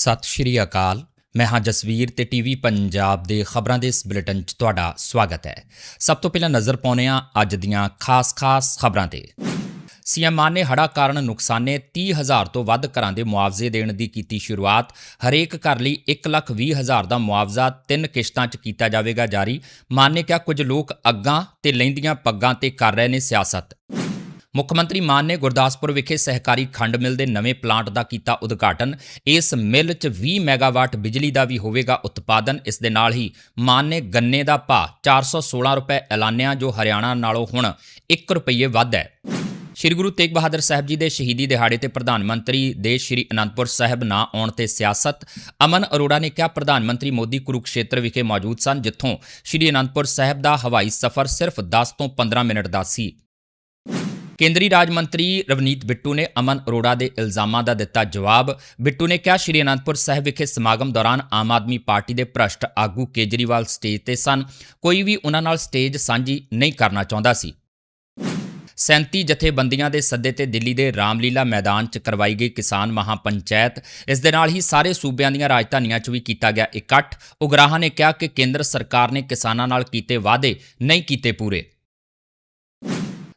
ਸਤਿ ਸ਼੍ਰੀ ਅਕਾਲ। ਮੈਂ ਹਾਂ ਜਸਵੀਰ ਤੇ ਟੀਵੀ ਪੰਜਾਬ ਦੇ ਖਬਰਾਂ ਦੇ ਇਸ ਬੁਲੇਟਿਨ 'ਚ ਤੁਹਾਡਾ ਸਵਾਗਤ ਹੈ। ਸਭ ਤੋਂ ਪਹਿਲਾਂ ਨਜ਼ਰ ਪਾਉਂਦੇ ਹਾਂ ਅੱਜ ਦੀਆਂ ਖਾਸ-ਖਾਸ ਖਬਰਾਂ ਤੇ। ਸੀਐਮ ਮਾਨ ਨੇ ਹੜ੍ਹਾਂ ਕਾਰਨ ਨੁਕਸਾਨੇ 30000 ਤੋਂ ਵੱਧ ਘਰਾਂ ਦੇ ਮੁਆਵਜ਼ੇ ਦੇਣ ਦੀ ਕੀਤੀ ਸ਼ੁਰੂਆਤ। ਹਰੇਕ ਘਰ ਲਈ 120000 ਦਾ ਮੁਆਵਜ਼ਾ ਤਿੰਨ ਕਿਸ਼ਤਾਂ 'ਚ ਕੀਤਾ ਜਾਵੇਗਾ ਜਾਰੀ। ਮਾਨ ਨੇ ਕਿਹਾ ਕੁਝ ਲੋਕ ਅੱਗਾਂ ਤੇ ਲੈਂਦੀਆਂ ਪੱਗਾਂ ਤੇ ਕਰ ਰਹੇ ਨੇ ਸਿਆਸਤ। ਮੁੱਖ ਮੰਤਰੀ ਮਾਨ ਨੇ ਗੁਰਦਾਸਪੁਰ ਵਿਖੇ ਸਹਿਕਾਰੀ ਖੰਡ ਮਿਲ ਦੇ ਨਵੇਂ ਪਲਾਂਟ ਦਾ ਕੀਤਾ ਉਦਘਾਟਨ। ਇਸ ਮਿਲ 'ਚ 20 ਮੈਗਾਵਾਟ ਬਿਜਲੀ ਦਾ ਵੀ ਹੋਵੇਗਾ ਉਤਪਾਦਨ। ਇਸ ਦੇ ਨਾਲ ਹੀ ਮਾਨ ਨੇ ਗੰਨੇ ਦਾ ਭਾਅ 416 ਰੁਪਏ ਐਲਾਨਿਆ, ਜੋ ਹਰਿਆਣਾ ਨਾਲੋਂ ਹੁਣ 1 ਰੁਪਏ ਵੱਧ ਹੈ। ਸ਼੍ਰੀ ਗੁਰੂ ਤੇਗ ਬਹਾਦਰ ਸਾਹਿਬ ਜੀ ਦੇ ਸ਼ਹੀਦੀ ਦਿਹਾੜੇ ਤੇ ਪ੍ਰਧਾਨ ਮੰਤਰੀ ਦੇ ਸ਼੍ਰੀ ਅਨੰਦਪੁਰ ਸਾਹਿਬ ਨਾ ਆਉਣ ਤੇ ਸਿਆਸਤ। ਅਮਨ ਅਰੋੜਾ ਨੇ ਕਿਹਾ, ਪ੍ਰਧਾਨ ਮੰਤਰੀ ਮੋਦੀ ਕੁਰੂਕਸ਼ੇਤਰ ਵਿਖੇ ਮੌਜੂਦ ਸਨ, ਜਿੱਥੋਂ ਸ਼੍ਰੀ ਅਨੰਦਪੁਰ ਸਾਹਿਬ ਦਾ ਹਵਾਈ ਸਫ਼ਰ ਸਿਰਫ 10 ਤੋਂ 15 ਮਿੰਟ ਦਾ ਸੀ। ਕੇਂਦਰੀ ਰਾਜ ਮੰਤਰੀ ਰਵਨੀਤ ਬਿੱਟੂ ਨੇ ਅਮਨ ਅਰੋੜਾ ਦੇ ਇਲਜ਼ਾਮਾਂ ਦਾ ਦਿੱਤਾ ਜਵਾਬ। ਬਿੱਟੂ ਨੇ ਕਿਹਾ, ਸ਼੍ਰੀ ਅਨੰਦਪੁਰ ਸਾਹਿਬ ਵਿਖੇ ਸਮਾਗਮ ਦੌਰਾਨ ਆਮ ਆਦਮੀ ਪਾਰਟੀ ਦੇ ਭ੍ਰਸ਼ਟ ਆਗੂ ਕੇਜਰੀਵਾਲ ਸਟੇਜ ਤੇ ਸਨ। ਕੋਈ ਵੀ ਉਹਨਾਂ ਨਾਲ ਸਟੇਜ ਸਾਂਝੀ ਨਹੀਂ ਕਰਨਾ ਚਾਹੁੰਦਾ ਸੀ। 37 ਜਥੇਬੰਦੀਆਂ ਦੇ ਸੱਦੇ ਤੇ ਦਿੱਲੀ ਦੇ ਰਾਮਲੀਲਾ ਮੈਦਾਨ 'ਚ ਕਰਵਾਈ ਗਈ ਕਿਸਾਨ ਮਹਾਪੰਚਾਇਤ। ਇਸ ਦੇ ਨਾਲ ਹੀ ਸਾਰੇ ਸੂਬਿਆਂ ਦੀਆਂ ਰਾਜਧਾਨੀਆਂ 'ਚ ਵੀ ਕੀਤਾ ਗਿਆ ਇਕੱਠ। ਉਗਰਾਹਾਂ ਨੇ ਕਿਹਾ ਕਿ ਕੇਂਦਰ ਸਰਕਾਰ ਨੇ ਕਿਸਾਨਾਂ ਨਾਲ ਕੀਤੇ ਵਾਅਦੇ ਨਹੀਂ ਕੀਤੇ ਪੂਰੇ।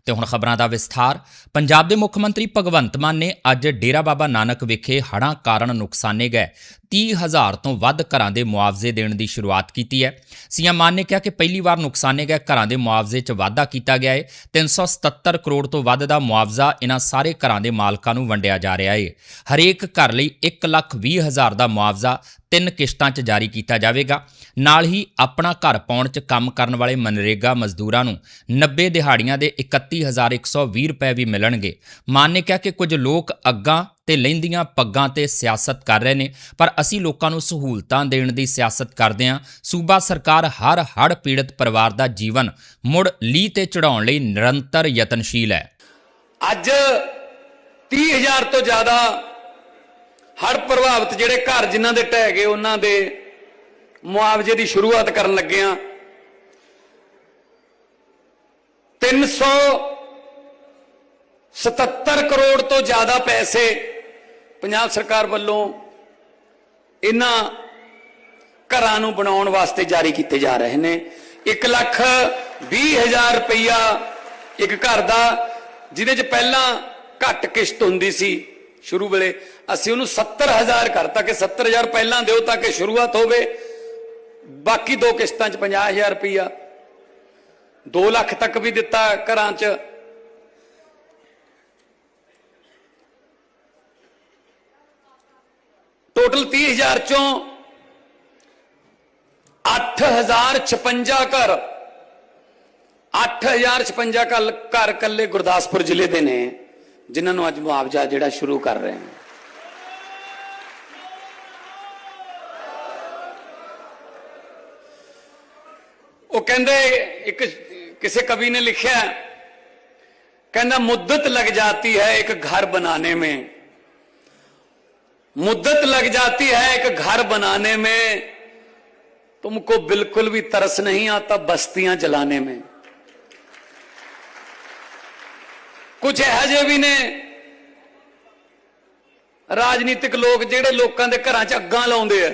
ਤੇ ਹੁਣ ਖਬਰਾਂ ਦਾ ਵਿਸਥਾਰ। ਪੰਜਾਬ ਦੇ ਮੁੱਖ ਮੰਤਰੀ ਭਗਵੰਤ ਮਾਨ ਨੇ ਅੱਜ ਡੇਰਾ ਬਾਬਾ ਨਾਨਕ ਵਿਖੇ ਹੜ੍ਹਾਂ ਕਾਰਨ ਨੁਕਸਾਨੇ ਗਏ। 30000 ਤੋਂ ਵੱਧ ਘਰਾਂ ਦੇ ਮੁਆਵਜ਼ੇ ਦੇਣ ਦੀ ਸ਼ੁਰੂਆਤ ਕੀਤੀ ਹੈ। ਸੀਐਮ ਮਾਨ ਨੇ ਕਿਹਾ ਕਿ ਪਹਿਲੀ ਵਾਰ ਨੁਕਸਾਨੇ ਗਏ ਘਰਾਂ ਦੇ ਮੁਆਵਜ਼ੇ 'ਚ ਵਾਧਾ ਕੀਤਾ ਗਿਆ ਹੈ 377 ਕਰੋੜ ਤੋਂ ਵੱਧ ਦਾ ਮੁਆਵਜ਼ਾ ਇਹਨਾਂ ਸਾਰੇ ਘਰਾਂ ਦੇ ਮਾਲਕਾਂ ਨੂੰ ਵੰਡਿਆ ਜਾ ਰਿਹਾ ਹੈ ਹਰੇਕ ਘਰ ਲਈ 120000 ਦਾ ਮੁਆਵਜ਼ਾ ਤਿੰਨ ਕਿਸ਼ਤਾਂ 'ਚ ਜਾਰੀ ਕੀਤਾ ਜਾਵੇਗਾ। ਨਾਲ ਹੀ ਆਪਣਾ ਘਰ ਪਾਉਣ 'ਚ ਕੰਮ ਕਰਨ ਵਾਲੇ ਮਨਰੇਗਾ ਮਜ਼ਦੂਰਾਂ ਨੂੰ 90 ਦਿਹਾੜੀਆਂ ਦੇ 31120 ਰੁਪਏ ਵੀ ਮਿਲਣਗੇ। ਮਾਨ ਨੇ ਕਿਹਾ ਕਿ ਕੁਝ ਲੋਕ ਅੱਗਾਂ ਤੇ ਲੈਂਦੀਆਂ ਪੱਗਾਂ ਤੇ ਸਿਆਸਤ ਕਰ ਰਹੇ ਨੇ। ਪਰ ਅਸੀਂ ਲੋਕਾਂ ਨੂੰ ਸਹੂਲਤਾਂ ਦੇਣ ਦੀ ਸਿਆਸਤ ਕਰਦੇ ਹਾਂ। ਸੂਬਾ ਸਰਕਾਰ ਹਰ ਹੜ੍ਹ ਪੀੜਤ ਪਰਿਵਾਰ ਦਾ ਜੀਵਨ ਮੁੜ ਲੀਹ ਤੇ ਚੜਾਉਣ ਲਈ ਨਿਰੰਤਰ ਯਤਨਸ਼ੀਲ ਹੈ। ਅੱਜ 30000 ਤੋਂ ਜ਼ਿਆਦਾ ਹੜ੍ਹ ਪ੍ਰਭਾਵਿਤ ਜਿਹੜੇ ਘਰ ਜਿਨ੍ਹਾਂ ਦੇ ਢਹਿ ਗਏ, ਉਹਨਾਂ ਦੇ ਮੁਆਵਜ਼ੇ ਦੀ ਸ਼ੁਰੂਆਤ ਕਰਨ ਲੱਗੇ ਆ 377 ਕਰੋੜ ਤੋਂ ਜ਼ਿਆਦਾ ਪੈਸੇ ਪੰਜਾਬ ਸਰਕਾਰ ਵੱਲੋਂ ਇਹਨਾਂ ਘਰਾਂ ਨੂੰ ਬਣਾਉਣ ਵਾਸਤੇ ਜਾਰੀ ਕੀਤੇ ਜਾ ਰਹੇ ਨੇ। 1 ਲੱਖ 20 ਹਜ਼ਾਰ ਰੁਪਈਆ ਇੱਕ ਘਰ ਦਾ, ਜਿਹਦੇ 'ਚ ਪਹਿਲਾਂ ਘੱਟ ਕਿਸ਼ਤ ਹੁੰਦੀ ਸੀ ਸ਼ੁਰੂ ਵੇਲੇ। ਅਸੀਂ ਉਹਨੂੰ 70000 ਕਰਤਾ ਕਿ 70000 ਪਹਿਲਾਂ ਦਿਓ ਤਾਂ ਕਿ ਸ਼ੁਰੂਆਤ ਹੋਵੇ। ਬਾਕੀ ਦੋ ਕਿਸ਼ਤਾਂ 'ਚ 50000 ਰੁਪਈਆ। 2 ਲੱਖ ਤੱਕ ਵੀ ਦਿੱਤਾ ਘਰਾਂ 'ਚ। ਟੋਟਲ 30000 ਚੋਂ 8056 ਘਰ 8056 ਘਰ ਘਰ ਕੱਲੇ ਗੁਰਦਾਸਪੁਰ ਜ਼ਿਲ੍ਹੇ ਦੇ ਨੇ ਜਿਨ੍ਹਾਂ ਨੂੰ ਅੱਜ ਮੁਆਵਜ਼ਾ ਜਿਹੜਾ ਸ਼ੁਰੂ ਕਰ ਰਹੇ ਹਾਂ ਉਹ ਕਹਿੰਦੇ ਇੱਕ ਕਿਸੇ ਕਵੀ ਨੇ ਲਿਖਿਆ ਕਹਿੰਦਾ ਮੁੱਦਤ लग जाती है एक घर बनाने में मुद्दत लग जाती है एक घर बनाने में तुमको बिल्कुल भी तरस नहीं आता बस्तियां जलाने में ਕੁਝ ਇਹੋ ਜਿਹੇ ਵੀ ਨੇ ਰਾਜਨੀਤਿਕ ਲੋਕ ਜਿਹੜੇ ਲੋਕਾਂ ਦੇ ਘਰਾਂ 'ਚ ਅੱਗਾਂ ਲਾਉਂਦੇ ਆ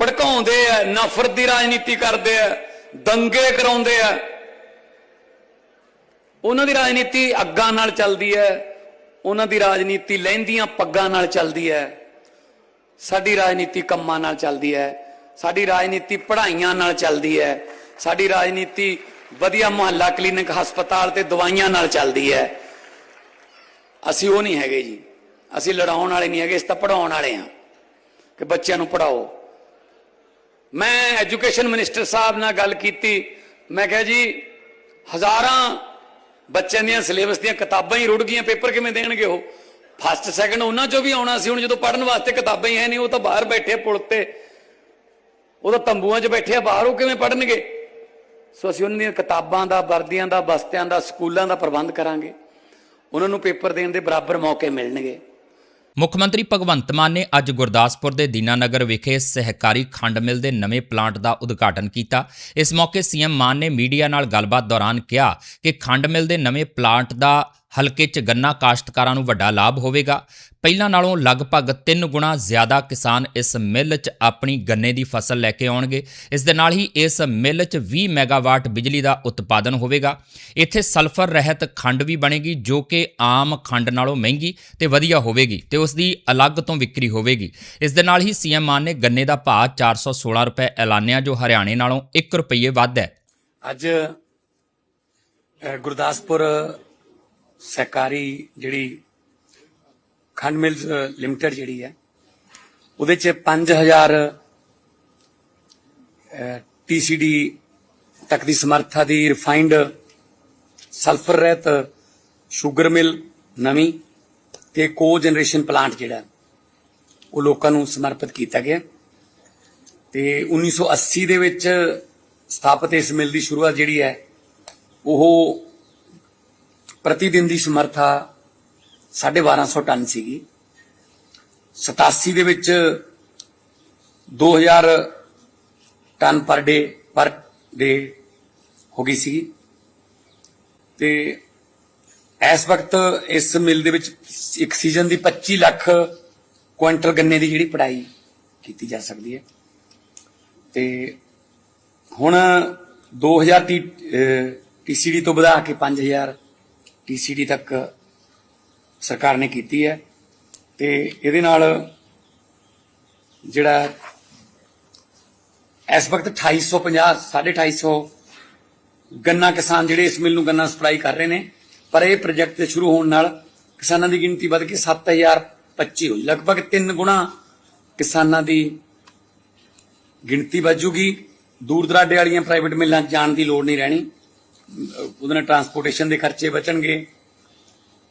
ਭੜਕਾਉਂਦੇ ਆ ਨਫ਼ਰਤ ਦੀ ਰਾਜਨੀਤੀ ਕਰਦੇ ਆ ਦੰਗੇ ਕਰਾਉਂਦੇ ਆ ਉਹਨਾਂ ਦੀ ਰਾਜਨੀਤੀ ਅੱਗਾਂ ਨਾਲ ਚੱਲਦੀ ਹੈ ਉਹਨਾਂ ਦੀ ਰਾਜਨੀਤੀ ਲਹਿੰਦੀਆਂ ਪੱਗਾਂ ਨਾਲ ਚੱਲਦੀ ਹੈ। ਸਾਡੀ ਰਾਜਨੀਤੀ ਕੰਮਾਂ ਨਾਲ ਚੱਲਦੀ ਹੈ। ਸਾਡੀ ਰਾਜਨੀਤੀ ਪੜ੍ਹਾਈਆਂ ਨਾਲ ਚੱਲਦੀ ਹੈ। ਸਾਡੀ ਰਾਜਨੀਤੀ ਵਧੀਆ ਮੁਹੱਲਾ ਕਲੀਨਿਕ ਹਸਪਤਾਲ ਤੇ ਦਵਾਈਆਂ ਨਾਲ ਚੱਲਦੀ ਹੈ। ਅਸੀਂ ਉਹ ਨਹੀਂ ਹੈਗੇ ਜੀ। ਅਸੀਂ ਲੜਾਉਣ ਵਾਲੇ ਨਹੀਂ ਹੈਗੇ, ਅਸੀਂ ਤਾਂ ਪੜਾਉਣ ਵਾਲੇ ਹਾਂ ਕਿ ਬੱਚਿਆਂ ਨੂੰ ਪੜਾਓ ਮੈਂ ਐਜੂਕੇਸ਼ਨ ਮਿਨਿਸਟਰ ਸਾਹਿਬ ਨਾਲ ਗੱਲ ਕੀਤੀ। ਮੈਂ ਕਿਹਾ ਜੀ, ਹਜ਼ਾਰਾਂ ਬੱਚਿਆਂ ਦੀਆਂ ਸਿਲੇਬਸ ਦੀਆਂ ਕਿਤਾਬਾਂ ਹੀ ਰੁੜ ਗਈਆਂ, ਪੇਪਰ ਕਿਵੇਂ ਦੇਣਗੇ ਉਹ? ਫਸਟ ਸੈਕੰਡ ਉਹਨਾਂ ਚੋਂ ਵੀ ਆਉਣਾ ਸੀ, ਹੁਣ ਜਦੋਂ ਪੜਨ ਵਾਸਤੇ ਕਿਤਾਬਾਂ ਹੀ ਹੈ ਨਹੀਂ, ਉਹ ਤਾਂ ਬਾਹਰ ਬੈਠੇ ਪੁਲ ਤੇ ਉਹ ਤਾਂ ਤੰਬੂਆਂ 'ਚ ਬੈਠੇ ਆ, ਬਾਹਰ ਉਹ ਕਿਵੇਂ ਪੜਨਗੇ ਸੋ ਅਸੀਂ ਉਹਨਾਂ ਦੀਆਂ ਕਿਤਾਬਾਂ ਦਾ, ਵਰਦੀਆਂ ਦਾ, ਬਸਤਿਆਂ ਦਾ, ਸਕੂਲਾਂ ਦਾ ਪ੍ਰਬੰਧ ਕਰਾਂਗੇ। ਉਹਨਾਂ ਨੂੰ ਪੇਪਰ ਦੇਣ ਦੇ ਬਰਾਬਰ ਮੌਕੇ ਮਿਲਣਗੇ। ਮੁੱਖ ਮੰਤਰੀ ਭਗਵੰਤ ਮਾਨ ਨੇ ਅੱਜ ਗੁਰਦਾਸਪੁਰ ਦੇ ਦੀਨਾਨਗਰ ਵਿਖੇ ਸਹਿਕਾਰੀ ਖੰਡ ਮਿਲ ਦੇ ਨਵੇਂ ਪਲਾਂਟ ਦਾ ਉਦਘਾਟਨ ਕੀਤਾ। ਇਸ ਮੌਕੇ ਸੀਐਮ ਮਾਨ ਨੇ ਮੀਡੀਆ ਨਾਲ ਗੱਲਬਾਤ ਦੌਰਾਨ ਕਿਹਾ ਕਿ ਖੰਡ ਮਿਲ ਦੇ ਨਵੇਂ ਪਲਾਂਟ ਦਾ ਹਲਕੇ 'ਚ ਗੰਨਾ ਕਾਸ਼ਤਕਾਰਾਂ ਨੂੰ ਵੱਡਾ ਲਾਭ ਹੋਵੇਗਾ। ਪਹਿਲਾਂ ਨਾਲੋਂ ਲਗਭਗ 3 ਗੁਣਾ ਜ਼ਿਆਦਾ ਕਿਸਾਨ ਇਸ ਮਿੱਲ 'ਚ ਆਪਣੀ ਗੰਨੇ ਦੀ ਫਸਲ ਲੈ ਕੇ ਆਉਣਗੇ। ਇਸ ਦੇ ਨਾਲ ਹੀ ਇਸ ਮਿੱਲ 'ਚ 20 ਮੈਗਾਵਾਟ ਬਿਜਲੀ ਦਾ ਉਤਪਾਦਨ ਹੋਵੇਗਾ। ਇੱਥੇ ਸਲਫਰ ਰਹਿਤ ਖੰਡ ਵੀ ਬਣੇਗੀ, ਜੋ ਕਿ ਆਮ ਖੰਡ ਨਾਲੋਂ ਮਹਿੰਗੀ ਤੇ ਵਧੀਆ ਹੋਵੇਗੀ ਤੇ ਉਸ ਦੀ ਅਲੱਗ ਤੋਂ ਵਿਕਰੀ ਹੋਵੇਗੀ। ਇਸ ਦੇ ਨਾਲ ਹੀ ਸੀਐਮ ਮਾਨ ਨੇ ਗੰਨੇ ਦਾ ਭਾਅ 416 ਰੁਪਏ ਐਲਾਨਿਆ, ਜੋ ਹਰਿਆਣੇ ਨਾਲੋਂ 1 ਰੁਪਏ ਵੱਧ ਹੈ। ਅੱਜ ਗੁਰਦਾਸਪੁਰ ਸਹਿਕਾਰੀ ਜਿਹੜੀ ਖੰਡ ਮਿਲਸ ਲਿਮਟਿਡ ਜਿਹੜੀ ਹੈ, ਉਹਦੇ ਚ 5000 ਟੀਸੀਡੀ ਤੱਕ ਦੀ ਸਮਰੱਥਾ ਦੀ ਰਿਫਾਈਨਡ ਸਲਫਰ ਰਹਿਤ ਸ਼ੂਗਰ ਮਿਲ ਨਵੀਂ ਤੇ ਕੋ ਜਨਰੇਸ਼ਨ ਪਲਾਂਟ ਜਿਹੜਾ, ਉਹ ਲੋਕਾਂ ਨੂੰ ਸਮਰਪਿਤ ਕੀਤਾ ਗਿਆ। ਤੇ 1980 ਦੇ ਵਿੱਚ ਸਥਾਪਿਤ ਇਸ ਮਿਲ ਦੀ ਸ਼ੁਰੂਆਤ ਜਿਹੜੀ ਹੈ, ਉਹ ਪ੍ਰਤੀ ਦਿਨ ਦੀ ਸਮਰੱਥਾ 1250 ਟਨ ਸੀਗੀ। 87 ਦੇ ਵਿੱਚ 2000 ਟਨ ਪਰ ਡੇ ਪਰ ਡੇ ਹੋ ਗਈ ਸੀ ਤੇ ਇਸ ਵਕਤ ਇਸ ਮਿਲ ਦੇ ਵਿੱਚ ਇੱਕ ਸੀਜ਼ਨ ਦੀ 25 ਲੱਖ ਕੁਇੰਟਲ ਗੰਨੇ ਦੀ ਜਿਹੜੀ ਪੜਾਈ ਕੀਤੀ ਜਾ ਸਕਦੀ ਹੈ। ਤੇ ਹੁਣ 2000 ਟੀ ਟੀਸੀਡੀ ਤੋਂ ਵਧਾ ਕੇ 5000 ਟੀਸੀਡੀ ਤੱਕ ਸਰਕਾਰ ਨੇ ਕੀਤੀ ਹੈ ਤੇ ਇਹਦੇ ਨਾਲ ਜਿਹੜਾ ਇਸ ਵਕਤ 2850 250 ਗੰਨਾ ਕਿਸਾਨ ਜਿਹੜੇ ਇਸ ਮਿਲ ਨੂੰ ਗੰਨਾ ਸਪਲਾਈ ਕਰ ਰਹੇ ਨੇ, ਪਰ ਇਹ ਪ੍ਰੋਜੈਕਟ ਦੇ ਸ਼ੁਰੂ ਹੋਣ ਨਾਲ ਕਿਸਾਨਾਂ ਦੀ ਗਿਣਤੀ ਵੱਧ ਕੇ 7025 ਹੋਈ। ਲਗਭਗ 3 ਗੁਣਾ ਕਿਸਾਨਾਂ ਦੀ ਗਿਣਤੀ ਵੱਜੂਗੀ ਦੂਰ ਦਰਾਡੇ ਵਾਲੀਆਂ ਪ੍ਰਾਈਵੇਟ ਮਿੱਲਾਂ ਜਾਣ ਦੀ ਲੋੜ ਨਹੀਂ ਰਹਿਣੀ। ਉਹਦੇ ਨਾਲ ਟਰਾਂਸਪੋਰਟੇਸ਼ਨ ਦੇ ਖਰਚੇ ਬਚਣਗੇ।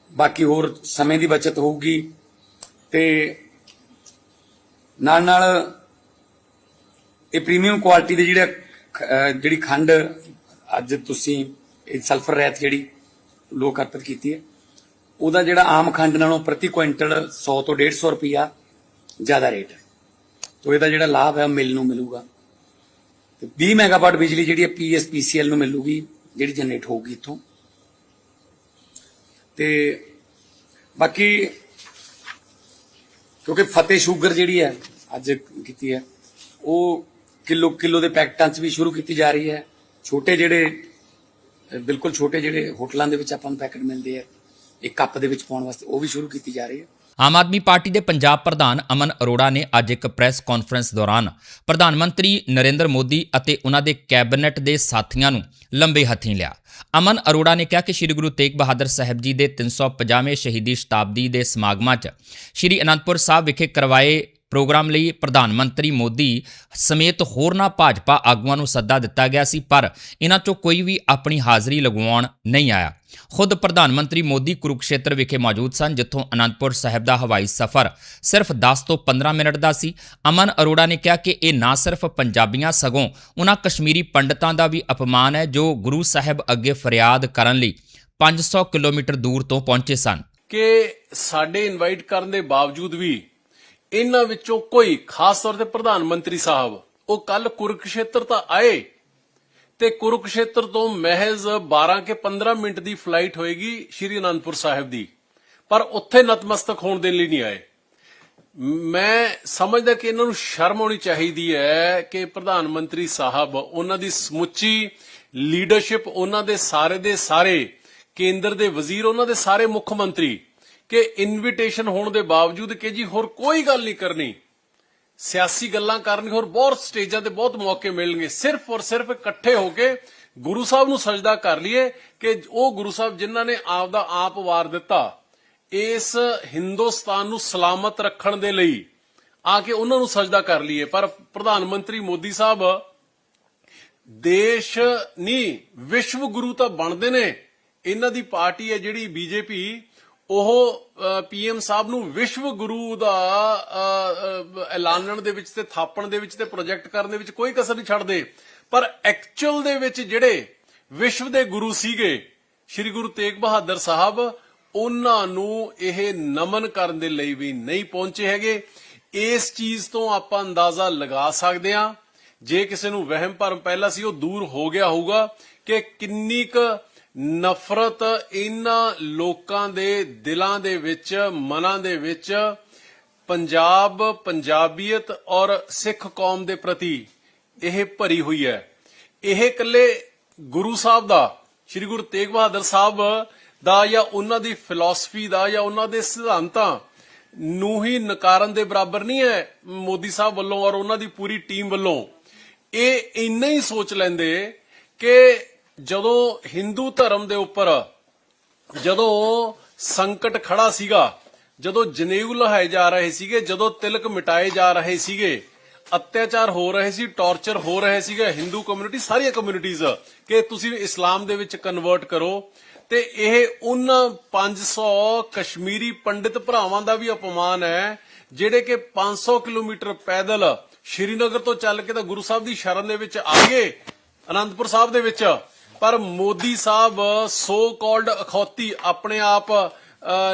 ਬਾਕੀ ਹੋਰ ਸਮੇਂ ਦੀ ਬਚਤ ਹੋਊਗੀ। ਤੇ ਨਾਲ ਨਾਲ ਇਹ ਪ੍ਰੀਮੀਅਮ ਕੁਆਲਿਟੀ ਦੇ ਜਿਹੜੇ ਜਿਹੜੀ ਖੰਡ ਅੱਜ ਤੁਸੀਂ ਇਹ ਸਲਫਰ ਰਹਿਤ ਜਿਹੜੀ ਲੋਕ ਅਰਪਿਤ ਕੀਤੀ ਹੈ, ਉਹਦਾ ਜਿਹੜਾ ਆਮ ਖੰਡ ਨਾਲੋਂ ਪ੍ਰਤੀ ਕੁਇੰਟਲ 100 ਤੋਂ 150 ਰੁਪਿਆ ਜ਼ਿਆਦਾ ਰੇਟ ਹੈ। ਤੋ ਇਹਦਾ ਜਿਹੜਾ ਲਾਭ ਹੈ ਉਹ ਮਿਲ ਨੂੰ ਮਿਲੂਗਾ। ਤੇ 20 ਮੈਗਾਵਾਟ ਬਿਜਲੀ ਜਿਹੜੀ ਹੈ ਪੀਐਸਪੀਸੀਐਲ ਨੂੰ ਮਿਲੂਗੀ। ਜਿਹੜੀ ਜਨਰੇਟ ਹੋਊਗੀ ਇੱਥੋਂ। ਤੇ ਬਾਕੀ ਕਿਉਂਕਿ ਫਤਿਹ ਸ਼ੂਗਰ ਜਿਹੜੀ ਹੈ, ਅੱਜ ਕੀਤੀ ਹੈ, ਉਹ ਕਿਲੋ ਕਿਲੋ ਦੇ ਪੈਕਟਾਂ 'ਚ ਵੀ ਸ਼ੁਰੂ ਕੀਤੀ ਜਾ ਰਹੀ ਹੈ। ਛੋਟੇ ਜਿਹੜੇ, ਬਿਲਕੁਲ ਛੋਟੇ ਜਿਹੜੇ ਹੋਟਲਾਂ ਦੇ ਵਿੱਚ ਆਪਾਂ ਨੂੰ ਪੈਕਟ ਮਿਲਦੇ ਆ, ਇੱਕ ਕੱਪ ਦੇ ਵਿੱਚ ਪਾਉਣ ਵਾਸਤੇ ਉਹ ਵੀ ਸ਼ੁਰੂ ਕੀਤੀ ਜਾ ਰਹੀ ਹੈ। ਆਮ ਆਦਮੀ ਪਾਰਟੀ ਦੇ ਪੰਜਾਬ ਪ੍ਰਧਾਨ ਅਮਨ ਅਰੋੜਾ ਨੇ ਅੱਜ ਇੱਕ ਪ੍ਰੈਸ ਕਾਨਫਰੰਸ ਦੌਰਾਨ ਪ੍ਰਧਾਨ ਮੰਤਰੀ ਨਰਿੰਦਰ ਮੋਦੀ ਅਤੇ ਉਹਨਾਂ ਦੇ ਕੈਬਨਿਟ ਦੇ ਸਾਥੀਆਂ ਨੂੰ ਲੰਬੇ ਹੱਥੀਂ ਲਿਆ। ਅਮਨ ਅਰੋੜਾ ਨੇ ਕਿਹਾ ਕਿ ਸ੍ਰੀ ਗੁਰੂ ਤੇਗ ਬਹਾਦਰ ਸਾਹਿਬ ਜੀ ਦੇ 350ਵੇਂ ਸ਼ਹੀਦੀ ਸ਼ਤਾਬਦੀ ਦੇ ਸਮਾਗਮਾਂ 'ਚ ਸ੍ਰੀ ਅਨੰਦਪੁਰ ਸਾਹਿਬ ਵਿਖੇ ਕਰਵਾਏ ਪ੍ਰੋਗਰਾਮ ਲਈ ਪ੍ਰਧਾਨ ਮੰਤਰੀ ਮੋਦੀ ਸਮੇਤ ਹੋਰਨਾਂ ਭਾਜਪਾ ਆਗੂਆਂ ਨੂੰ ਸੱਦਾ ਦਿੱਤਾ ਗਿਆ ਸੀ, ਪਰ ਇਹਨਾਂ 'ਚੋਂ ਕੋਈ ਵੀ ਆਪਣੀ ਹਾਜ਼ਰੀ ਲਗਵਾਉਣ ਨਹੀਂ ਆਇਆ। ਖੁਦ ਪ੍ਰਧਾਨ ਮੰਤਰੀ ਮੋਦੀ ਕੁਰੂਕਸ਼ੇਤਰ ਵਿਖੇ ਮੌਜੂਦ ਸਨ, ਜਿੱਥੋਂ ਅਨੰਦਪੁਰ ਸਾਹਿਬ ਦਾ ਹਵਾਈ ਸਫ਼ਰ ਸਿਰਫ 10 ਤੋਂ 15 ਮਿੰਟ ਦਾ ਸੀ। ਅਮਨ ਅਰੋੜਾ ਨੇ ਕਿਹਾ ਕਿ ਇਹ ਨਾ ਸਿਰਫ ਪੰਜਾਬੀਆਂ ਸਗੋਂ ਉਹਨਾਂ ਕਸ਼ਮੀਰੀ ਪੰਡਤਾਂ ਦਾ ਵੀ ਅਪਮਾਨ ਹੈ, ਜੋ ਗੁਰੂ ਸਾਹਿਬ ਅੱਗੇ ਫਰਿਆਦ ਕਰਨ ਲਈ 500 ਕਿਲੋਮੀਟਰ ਦੂਰ ਤੋਂ ਪਹੁੰਚੇ ਸਨ। ਕਿ ਸਾਡੇ ਇਨਵਾਈਟ ਕਰਨ ਦੇ ਬਾਵਜੂਦ ਵੀ ਇਹਨਾਂ ਵਿੱਚੋਂ ਕੋਈ ਖਾਸ ਤੌਰ ਤੇ ਪ੍ਰਧਾਨ ਮੰਤਰੀ ਸਾਹਿਬ, ਉਹ ਕੱਲ ਕੁਰਕਸ਼ੇਤਰ ਤਾਂ ਆਏ, ਤੇ ਕੁਰਕਸ਼ੇਤਰ ਤੋਂ ਮਹਿਜ਼ 12 ਕੇ 15 ਮਿੰਟ ਦੀ ਫਲਾਈਟ ਹੋਏਗੀ ਸ਼੍ਰੀ ਅਨੰਦਪੁਰ ਸਾਹਿਬ ਦੀ, ਪਰ ਉੱਥੇ ਨਤਮਸਤਕ ਹੋਣ ਦੇ ਲਈ ਨਹੀਂ ਆਏ। ਮੈਂ ਸਮਝਦਾ ਕਿ ਇਹਨਾਂ ਨੂੰ ਸ਼ਰਮ ਆਉਣੀ ਚਾਹੀਦੀ ਹੈ ਕਿ ਪ੍ਰਧਾਨ ਮੰਤਰੀ ਸਾਹਿਬ, ਉਹਨਾਂ ਦੀ ਸਮੁੱਚੀ ਲੀਡਰਸ਼ਿਪ ਉਹਨਾਂ ਦੇ ਸਾਰੇ ਦੇ ਸਾਰੇ ਕੇਂਦਰ ਦੇ ਵਜ਼ੀਰ, ਉਹਨਾਂ ਦੇ ਸਾਰੇ ਮੁੱਖ ਮੰਤਰੀ ਕਿ ਇਨਵੀਟੇਸ਼ਨ ਹੋਣ ਦੇ ਬਾਵਜੂਦ ਕਿ ਜੀ ਹੋਰ ਕੋਈ ਗੱਲ ਨਹੀਂ ਕਰਨੀ। ਸਿਆਸੀ ਗੱਲਾਂ ਕਰਨੀ ਹੋਰ ਬਹੁਤ ਸਟੇਜਾਂ ਤੇ ਬਹੁਤ ਮੌਕੇ ਮਿਲਣਗੇ। ਸਿਰਫ ਔਰ ਸਿਰਫ ਇਕੱਠੇ ਹੋ ਕੇ ਗੁਰੂ ਸਾਹਿਬ ਨੂੰ ਸਜਦਾ ਕਰ ਲਈਏ ਕਿ ਉਹ ਗੁਰੂ ਸਾਹਿਬ ਜਿਨ੍ਹਾਂ ਨੇ ਆਪ ਦਾ ਆਪ ਵਾਰ ਦਿੱਤਾ, ਇਸ ਹਿੰਦੁਸਤਾਨ ਨੂੰ ਸਲਾਮਤ ਰੱਖਣ ਦੇ ਲਈ ਆ ਕੇ ਉਹਨਾਂ ਨੂੰ ਸਜਦਾ ਕਰ ਲਈਏ। ਪਰ ਪ੍ਰਧਾਨ ਮੰਤਰੀ ਮੋਦੀ ਸਾਹਿਬ, ਦੇਸ਼ ਨਹੀਂ, ਵਿਸ਼ਵ ਗੁਰੂ ਤਾਂ ਬਣਦੇ ਨੇ। ਇਹਨਾਂ ਦੀ ਪਾਰਟੀ ਹੈ ਜਿਹੜੀ ਬੀਜੇਪੀ ਉਹ ਪੀਐਮ ਸਾਹਿਬ ਨੂੰ ਵਿਸ਼ਵ ਗੁਰੂ ਦਾ ਅ, ਐਲਾਨਣ ਦੇ ਵਿੱਚ ਤੇ ਥਾਪਣ ਦੇ ਵਿੱਚ ਤੇ ਪ੍ਰੋਜੈਕਟ ਕਰਨ ਦੇ ਵਿੱਚ ਕੋਈ ਕਸਰ ਨਹੀਂ ਛੱਡਦੇ। ਪਰ ਐਕਚੁਅਲ ਦੇ ਵਿੱਚ ਜਿਹੜੇ ਵਿਸ਼ਵ ਦੇ ਗੁਰੂ ਸੀਗੇ ਸ੍ਰੀ ਗੁਰੂ ਤੇਗ ਬਹਾਦਰ ਸਾਹਿਬ ਉਹਨਾਂ ਨੂੰ ਇਹ ਨਮਨ ਕਰਨ ਦੇ ਲਈ ਵੀ ਨਹੀਂ ਪਹੁੰਚੇ ਹੈਗੇ। ਇਸ ਚੀਜ਼ ਤੋਂ ਆਪਾਂ ਅੰਦਾਜ਼ਾ ਲਗਾ ਸਕਦੇ ਹਾਂ। ਜੇ ਕਿਸੇ ਨੂੰ ਵਹਿਮ ਭਰਮ ਪਹਿਲਾਂ ਸੀ ਉਹ ਦੂਰ ਹੋ ਗਿਆ ਹੋਊਗਾ ਕਿ ਕਿੰਨੀ ਕੁ ਨਫ਼ਰਤ ਇਹਨਾਂ ਲੋਕਾਂ ਦੇ ਦਿਲਾਂ ਦੇ ਵਿੱਚ, ਮਨਾਂ ਦੇ ਵਿੱਚ ਪੰਜਾਬ, ਪੰਜਾਬੀਅਤ ਔਰ ਸਿੱਖ ਕੌਮ ਦੇ ਪ੍ਰਤੀ ਇਹ ਭਰੀ ਹੋਈ ਹੈ। ਇਹ ਇਕੱਲੇ ਗੁਰੂ ਸਾਹਿਬ ਦਾ, ਸ੍ਰੀ ਗੁਰੂ ਤੇਗ ਬਹਾਦਰ ਸਾਹਿਬ ਦਾ ਜਾਂ ਉਹਨਾਂ ਦੀ ਫਿਲਾਸਫੀ ਦਾ ਜਾਂ ਉਹਨਾਂ ਦੇ ਸਿਧਾਂਤਾਂ ਨੂੰ ਹੀ ਨਕਾਰਨ ਦੇ ਬਰਾਬਰ ਨਹੀਂ ਹੈ ਮੋਦੀ ਸਾਹਿਬ ਵੱਲੋਂ ਔਰ ਉਹਨਾਂ ਦੀ ਪੂਰੀ ਟੀਮ ਵੱਲੋਂ। ਇਹ ਇੰਨਾ ਹੀ ਸੋਚ ਲੈਂਦੇ ਕਿ ਜਦੋਂ ਹਿੰਦੂ ਧਰਮ ਦੇ ਉੱਪਰ ਜਦੋਂ ਸੰਕਟ ਖੜਾ ਸੀਗਾ, ਜਦੋਂ ਜਨੇਊ ਲਹਾਏ ਜਾ ਰਹੇ ਸੀਗੇ, ਜਦੋਂ ਤਿਲਕ ਮਿਟਾਏ ਜਾ ਰਹੇ ਸੀਗੇ, ਅਤਿਆਚਾਰ ਹੋ ਰਹੇ ਸੀ, ਟੌਰਚਰ ਹੋ ਰਹੇ ਸੀਗੇ ਹਿੰਦੂ ਕਮਿਊਨਿਟੀ ਸਾਰੀਆਂ ਕਮਿਊਨਿਟੀਆਂ ਕਿ ਤੁਸੀਂ ਇਸਲਾਮ ਦੇ ਵਿੱਚ ਕਨਵਰਟ ਕਰੋ, ਤੇ ਇਹ ਉਹਨਾਂ 500 ਕਸ਼ਮੀਰੀ ਪੰਡਿਤ ਭਰਾਵਾਂ ਦਾ ਵੀ ਅਪਮਾਨ ਹੈ, ਜਿਹੜੇ ਕਿ 500 ਕਿਲੋਮੀਟਰ ਪੈਦਲ ਸ਼੍ਰੀਨਗਰ ਤੋਂ ਚੱਲ ਕੇ ਤਾਂ ਗੁਰੂ ਸਾਹਿਬ ਦੀ ਸ਼ਰਨ ਦੇ ਵਿੱਚ ਆ ਗਏ, ਅਨੰਦਪੁਰ ਸਾਹਿਬ ਦੇ ਵਿੱਚ। ਪਰ ਮੋਦੀ ਸਾਹਿਬ ਸੋ ਕਾਲਡ ਅਖੌਤੀ ਆਪਣੇ ਆਪ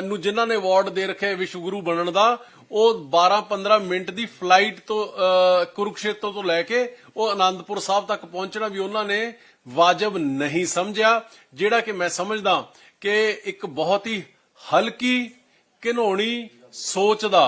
ਨੂੰ ਜਿਨ੍ਹਾਂ ਨੇ ਅਵਾਰਡ ਦੇ ਰੱਖਿਆ ਵਿਸ਼ਵ ਗੁਰੂ ਬਣਨ ਦਾ ਉਹ 12-15 ਮਿੰਟ ਦੀ ਫਲਾਈਟ ਤੋਂ ਅਹ, ਕੁਰੂਕਸ਼ੇਤਰ ਤੋਂ ਲੈ ਕੇ ਉਹ ਆਨੰਦਪੁਰ ਸਾਹਿਬ ਤੱਕ ਪਹੁੰਚਣਾ ਵੀ ਉਹਨਾਂ ਨੇ ਵਾਜਬ ਨਹੀਂ ਸਮਝਿਆ ਜਿਹੜਾ ਕਿ ਮੈਂ ਸਮਝਦਾ ਕਿ ਇੱਕ ਬਹੁਤ ਹੀ ਹਲਕੀ ਘਿਨੋਣੀ ਸੋਚ ਦਾ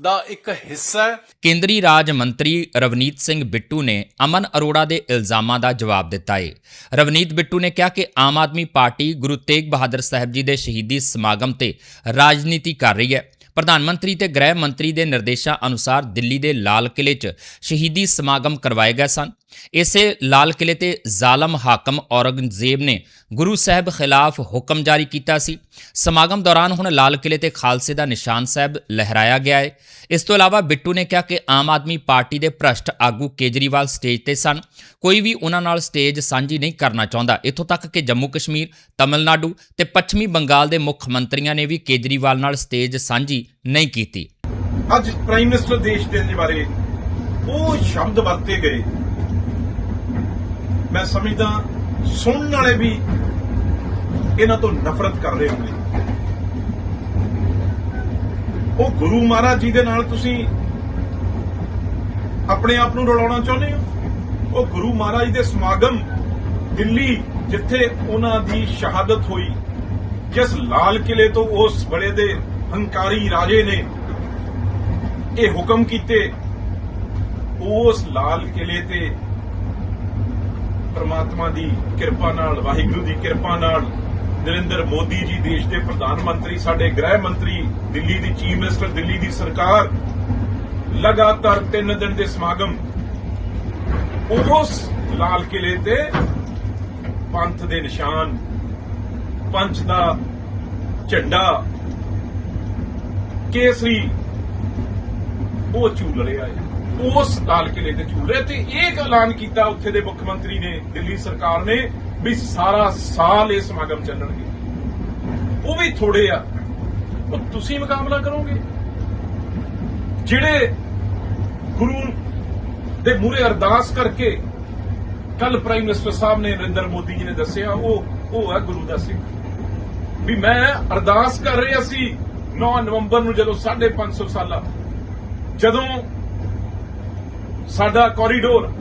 ਦਾ ਇੱਕ ਹਿੱਸਾ ਹੈ। ਕੇਂਦਰੀ ਰਾਜ ਮੰਤਰੀ ਰਵਨੀਤ ਸਿੰਘ ਬਿੱਟੂ ਨੇ ਅਮਨ ਅਰੋੜਾ ਦੇ ਇਲਜ਼ਾਮਾਂ ਦਾ ਜਵਾਬ ਦਿੱਤਾ ਹੈ ਰਵਨੀਤ ਬਿੱਟੂ ਨੇ ਕਿਹਾ ਕਿ ਆਮ ਆਦਮੀ ਪਾਰਟੀ ਗੁਰੂ ਤੇਗ ਬਹਾਦਰ ਸਾਹਿਬ ਜੀ ਦੇ ਸ਼ਹੀਦੀ ਸਮਾਗਮ ਤੇ ਰਾਜਨੀਤੀ ਕਰ ਰਹੀ ਹੈ। ਪ੍ਰਧਾਨ ਮੰਤਰੀ ਤੇ ਗ੍ਰਹਿ ਮੰਤਰੀ ਦੇ ਨਿਰਦੇਸ਼ਾਂ ਅਨੁਸਾਰ ਦਿੱਲੀ ਦੇ ਲਾਲ ਕਿਲੇ 'ਚ ਸ਼ਹੀਦੀ ਸਮਾਗਮ ਕਰਵਾਏ ਗਏ ਸਨ। ਇਸੇ ਲਾਲ ਕਿਲੇ ਤੇ ਜ਼ਾਲਮ ਹਾਕਮ ਔਰੰਗਜ਼ੇਬ ਨੇ ਗੁਰੂ ਸਾਹਿਬ ਖਿਲਾਫ ਹੁਕਮ ਜਾਰੀ ਕੀਤਾ ਸੀ। ਸਮਾਗਮ ਦੌਰਾਨ ਹੁਣ ਲਾਲ ਕਿਲੇ ਤੇ ਖਾਲਸੇ ਦਾ ਨਿਸ਼ਾਨ ਸਾਹਿਬ ਲਹਿਰਾਇਆ ਗਿਆ ਹੈ। ਇਸ ਤੋਂ ਇਲਾਵਾ ਬਿੱਟੂ ਨੇ ਕਿਹਾ ਕਿ ਆਮ ਆਦਮੀ ਪਾਰਟੀ ਦੇ ਭ੍ਰਸ਼ਟ ਆਗੂ ਕੇਜਰੀਵਾਲ ਸਟੇਜ ਤੇ ਸਨ। ਕੋਈ ਵੀ ਉਹਨਾਂ ਨਾਲ ਸਟੇਜ ਸਾਂਝੀ ਨਹੀਂ ਕਰਨਾ ਚਾਹੁੰਦਾ। ਇੱਥੋਂ ਤੱਕ ਕਿ ਜੰਮੂ ਕਸ਼ਮੀਰ, ਤਮਿਲਨਾਡੂ ਤੇ ਪੱਛਮੀ ਬੰਗਾਲ ਦੇ ਮੁੱਖ ਮੰਤਰੀਆਂ ਨੇ ਵੀ ਕੇਜਰੀਵਾਲ ਨਾਲ ਸਟੇਜ ਸਾਂਝੀ ਨਹੀਂ ਕੀਤੀ। ਅੱਜ ਪ੍ਰਾਈਮ ਮਿਨਿਸਟਰ ਦੇਸ਼ ਦੇ ਬਾਰੇ ਉਹ ਸ਼ਬਦ ਵਰਤੇ ਗਏ। ਮੈਂ ਸਮਝਦਾ ਸੁਣਨ ਵਾਲੇ ਵੀ ਇਹਨਾਂ ਤੋਂ ਨਫ਼ਰਤ ਕਰ ਰਹੇ ਹੋਣਗੇ। ਉਹ ਗੁਰੂ ਮਹਾਰਾਜ ਜੀ ਦੇ ਨਾਲ ਤੁਸੀਂ ਆਪਣੇ ਆਪ ਨੂੰ ਰਲਾਉਣਾ ਚਾਹੁੰਦੇ ਹੋ? ਉਹ ਗੁਰੂ ਮਹਾਰਾਜ ਦੇ ਸਮਾਗਮ ਦਿੱਲੀ, ਜਿੱਥੇ ਉਹਨਾਂ ਦੀ ਸ਼ਹਾਦਤ ਹੋਈ, ਜਿਸ ਲਾਲ ਕਿਲੇ ਤੋਂ ਉਸ ਬੜੇ ਦੇ ਹੰਕਾਰੀ ਰਾਜੇ ਨੇ ਇਹ ਹੁਕਮ ਕੀਤੇ, ਉਸ ਲਾਲ ਕਿਲੇ ਤੇ ਪ੍ਰਮਾਤਮਾ ਦੀ ਕਿਰਪਾ ਨਾਲ, ਵਾਹਿਗੁਰੂ ਦੀ ਕਿਰਪਾ ਨਾਲ ਨਰਿੰਦਰ ਮੋਦੀ ਜੀ ਦੇਸ਼ ਦੇ ਪ੍ਰਧਾਨ ਮੰਤਰੀ, ਸਾਡੇ ਗ੍ਰਹਿ ਮੰਤਰੀ, ਦਿੱਲੀ ਦੀ ਚੀਫ ਮਿਨਿਸਟਰ, ਦਿੱਲੀ ਦੀ ਸਰਕਾਰ, ਲਗਾਤਾਰ 3 ਦਿਨ ਦੇ ਸਮਾਗਮ ਉਸ ਲਾਲ ਕਿਲੇ ਤੇ ਪੰਥ ਦੇ ਨਿਸ਼ਾਨ, ਪੰਥ ਦਾ ਝੰਡਾ, ਕੇਸਰੀ ਉਹ ਝੂਲ ਰਿਹਾ ਹੈ ਉਸ ਲਾਲ ਕਿਲੇ ਤੇ ਝੂਲ ਰਿਹਾ ਤੇ ਇਹ ਐਲਾਨ ਕੀਤਾ ਉੱਥੇ ਦੇ ਮੁੱਖ ਮੰਤਰੀ ਨੇ, ਦਿੱਲੀ ਸਰਕਾਰ ਨੇ, ਵੀ ਸਾਰਾ ਸਾਲ ਇਹ ਸਮਾਗਮ ਚੱਲਣਗੇ। ਉਹ ਵੀ ਥੋੜੇ ਆ। ਉਹ ਤੁਸੀਂ ਮੁਕਾਬਲਾ ਕਰੋਗੇ। ਜਿਹੜੇ ਗੁਰੂ ਦੇ ਮੂਹਰੇ ਅਰਦਾਸ ਕਰਕੇ ਕੱਲ ਪ੍ਰਾਈਮ ਮਿਨਿਸਟਰ ਸਾਹਿਬ ਨੇ ਨਰਿੰਦਰ ਮੋਦੀ ਜੀ ਨੇ ਦੱਸਿਆ, ਉਹ ਉਹ ਹੈ ਗੁਰੂ ਦਾ ਸਿੱਖ। ਵੀ ਮੈਂ ਅਰਦਾਸ ਕਰ ਰਿਹਾ ਸੀ 9 ਨਵੰਬਰ ਨੂੰ ਜਦੋਂ 550 ਸਾਲਾ ਜਦੋਂ ਸਾਡਾ ਕੋਰੀਡੋਰ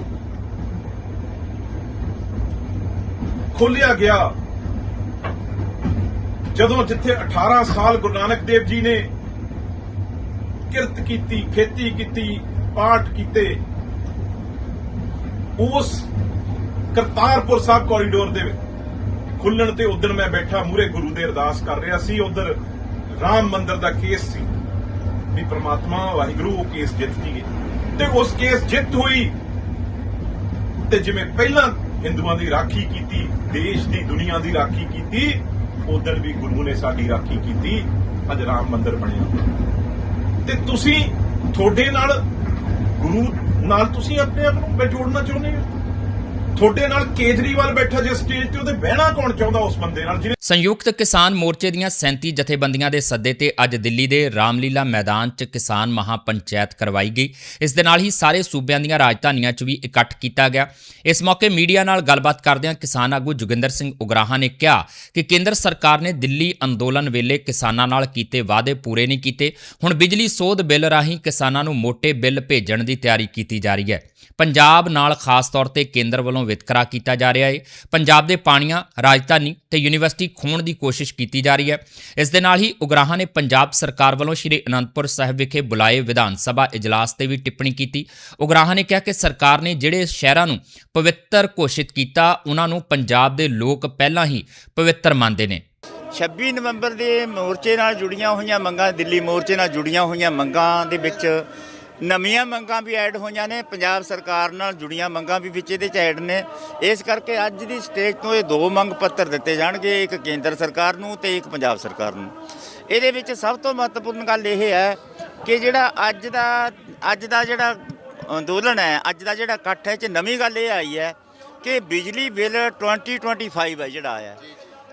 ਖੋਲਿਆ ਗਿਆ। ਜਦੋਂ ਜਿੱਥੇ 18 ਸਾਲ ਗੁਰੂ ਨਾਨਕ ਦੇਵ ਜੀ ਨੇ ਕਿਰਤ ਕੀਤੀ, ਖੇਤੀ ਕੀਤੀ, ਪਾਠ ਕੀਤੇ, ਉਸ ਕਰਤਾਰਪੁਰ ਸਾਹਿਬ ਕੋਰੀਡੋਰ ਦੇ ਖੁੱਲਣ ਤੇ ਉਦੋਂ ਮੈਂ ਬੈਠਾ ਮੂਰੇ ਗੁਰੂ ਦੇ ਅਰਦਾਸ ਕਰ ਰਿਹਾ ਸੀ। ਉਧਰ ਰਾਮ ਮੰਦਰ ਦਾ ਕੇਸ ਸੀ ਵੀ ਪ੍ਰਮਾਤਮਾ, ਵਾਹਿਗੁਰੂ, ਉਹ ਕੇਸ ਜਿੱਤ ਗਏ ਤੇ ਉਸ ਕੇਸ ਜਿੱਤ ਹੋਈ। ਤੇ ਜਿਵੇਂ ਪਹਿਲਾਂ ਹਿੰਦੂਆਂ ਦੀ ਰਾਖੀ ਕੀਤੀ, ਦੇਸ਼ ਦੀ ਦੁਨੀਆ ਦੀ ਰਾਖੀ ਕੀਤੀ, ਉਦੋਂ ਵੀ ਗੁਰੂ ਨੇ ਸਾਡੀ ਰਾਖੀ ਕੀਤੀ, ਅੱਜ ਰਾਮ ਮੰਦਿਰ ਬਣਿਆ। ਤੇ ਤੁਸੀਂ ਤੁਹਾਡੇ ਨਾਲ ਗੁਰੂ ਨਾਲ ਤੁਸੀਂ ਆਪਣੇ ਆਪ ਨੂੰ ਜੋੜਨਾ ਚਾਹੁੰਦੇ ਹੋ? ਤੁਹਾਡੇ ਨਾਲ ਕੇਜਰੀਵਾਲ ਬੈਠਾ ਜੇ ਸਟੇਜ ਤੇ, ਉਹਦੇ ਬਹਿਣਾ ਕੌਣ ਚਾਹੁੰਦਾ ਉਸ ਬੰਦੇ ਨਾਲ? ਜਿਹਨੇ ਸੰਯੁਕਤ ਕਿਸਾਨ ਮੋਰਚੇ ਦੀਆਂ 37 ਜਥੇਬੰਦੀਆਂ ਦੇ ਸੱਦੇ ਤੇ ਅੱਜ ਦਿੱਲੀ ਦੇ ਰਾਮਲੀਲਾ ਮੈਦਾਨ 'ਚ ਕਿਸਾਨ ਮਹਾਪੰਚਾਇਤ ਕਰਵਾਈ ਗਈ। ਇਸ ਦੇ ਨਾਲ ਹੀ ਸਾਰੇ ਸੂਬਿਆਂ ਦੀਆਂ ਰਾਜਧਾਨੀਆਂ 'ਚ ਵੀ ਇਕੱਠ ਕੀਤਾ ਗਿਆ। ਇਸ ਮੌਕੇ ਮੀਡੀਆ ਨਾਲ ਗੱਲਬਾਤ ਕਰਦਿਆਂ ਕਿਸਾਨ ਆਗੂ ਜੋਗਿੰਦਰ ਸਿੰਘ ਉਗਰਾਹਾਂ ਨੇ ਕਿਹਾ ਕਿ ਕੇਂਦਰ ਸਰਕਾਰ ਨੇ ਦਿੱਲੀ ਅੰਦੋਲਨ ਵੇਲੇ ਕਿਸਾਨਾਂ ਨਾਲ ਕੀਤੇ ਵਾਅਦੇ ਪੂਰੇ ਨਹੀਂ ਕੀਤੇ। ਹੁਣ ਬਿਜਲੀ ਸੋਧ ਬਿੱਲ ਰਾਹੀਂ ਕਿਸਾਨਾਂ ਨੂੰ ਮੋٹے ਬਿੱਲ ਭੇਜਣ ਦੀ ਤਿਆਰੀ ਕੀਤੀ ਜਾ ਰਹੀ ਹੈ। ਪੰਜਾਬ ਨਾਲ ਖਾਸ ਤੌਰ ਤੇ ਕੇਂਦਰ ਵੱਲੋਂ ਵਿਤਕਰਾ ਕੀਤਾ ਜਾ ਰਿਹਾ ਹੈ ਪੰਜਾਬ ਦੇ ਪਾਣੀਆਂ, ਰਾਜਧਾਨੀ ਤੇ ਯੂਨੀਵਰਸਿਟੀ ਖੋਣ ਦੀ ਕੋਸ਼ਿਸ਼ ਕੀਤੀ ਜਾ ਰਹੀ ਹੈ। ਇਸ ਦੇ ਨਾਲ ਹੀ ਉਗਰਾਹਾਂ ਨੇ ਪੰਜਾਬ ਸਰਕਾਰ ਵੱਲੋਂ ਸ਼੍ਰੀ ਅਨੰਦਪੁਰ ਸਾਹਿਬ ਵਿਖੇ ਬੁਲਾਏ ਵਿਧਾਨ ਸਭਾ ਇਜਲਾਸ ਤੇ ਵੀ ਟਿੱਪਣੀ ਕੀਤੀ। ਉਗਰਾਹਾਂ ਨੇ ਕਿਹਾ ਕਿ ਸਰਕਾਰ ਨੇ ਜਿਹੜੇ ਸ਼ਹਿਰਾਂ ਨੂੰ ਪਵਿੱਤਰ ਘੋਸ਼ਿਤ ਕੀਤਾ, ਉਹਨਾਂ ਨੂੰ ਪੰਜਾਬ ਦੇ ਲੋਕ ਪਹਿਲਾਂ ਹੀ ਪਵਿੱਤਰ ਮੰਨਦੇ ਨੇ। 26 ਨਵੰਬਰ ਦੇ ਮੋਰਚੇ ਨਾਲ ਜੁੜੀਆਂ ਹੋਈਆਂ ਮੰਗਾਂ, ਦਿੱਲੀ ਮੋਰਚੇ ਨਾਲ ਜੁੜੀਆਂ ਹੋਈਆਂ ਮੰਗਾਂ ਦੇ ਵਿੱਚ ਨਵੀਆਂ ਮੰਗਾਂ ਵੀ ਐਡ ਹੋਈਆਂ ਨੇ, ਪੰਜਾਬ ਸਰਕਾਰ ਨਾਲ ਜੁੜੀਆਂ ਮੰਗਾਂ ਵੀ ਵਿੱਚ ਇਹਦੇ ਚ ਐਡ ਨੇ। ਇਸ ਕਰਕੇ ਅੱਜ ਦੀ ਸਟੇਜ ਤੋਂ ਇਹ ਦੋ ਮੰਗ ਪੱਤਰ ਦਿੱਤੇ ਜਾਣਗੇ, ਇੱਕ ਕੇਂਦਰ ਸਰਕਾਰ ਨੂੰ ਤੇ ਇੱਕ ਪੰਜਾਬ ਸਰਕਾਰ ਨੂੰ। ਇਹਦੇ ਵਿੱਚ ਸਭ ਤੋਂ ਮਹੱਤਵਪੂਰਨ ਗੱਲ ਇਹ ਹੈ ਕਿ ਜਿਹੜਾ ਅੱਜ ਦਾ ਅੱਜ ਦਾ ਜਿਹੜਾ ਅੰਦੋਲਨ ਹੈ, ਅੱਜ ਦਾ ਜਿਹੜਾ ਇਕੱਠ ਹੈ ਚ ਨਵੀਂ ਗੱਲ ਇਹ ਆਈ ਹੈ ਕਿ ਬਿਜਲੀ ਬਿੱਲ 2025 ਹੈ ਜਿਹੜਾ ਆਇਆ।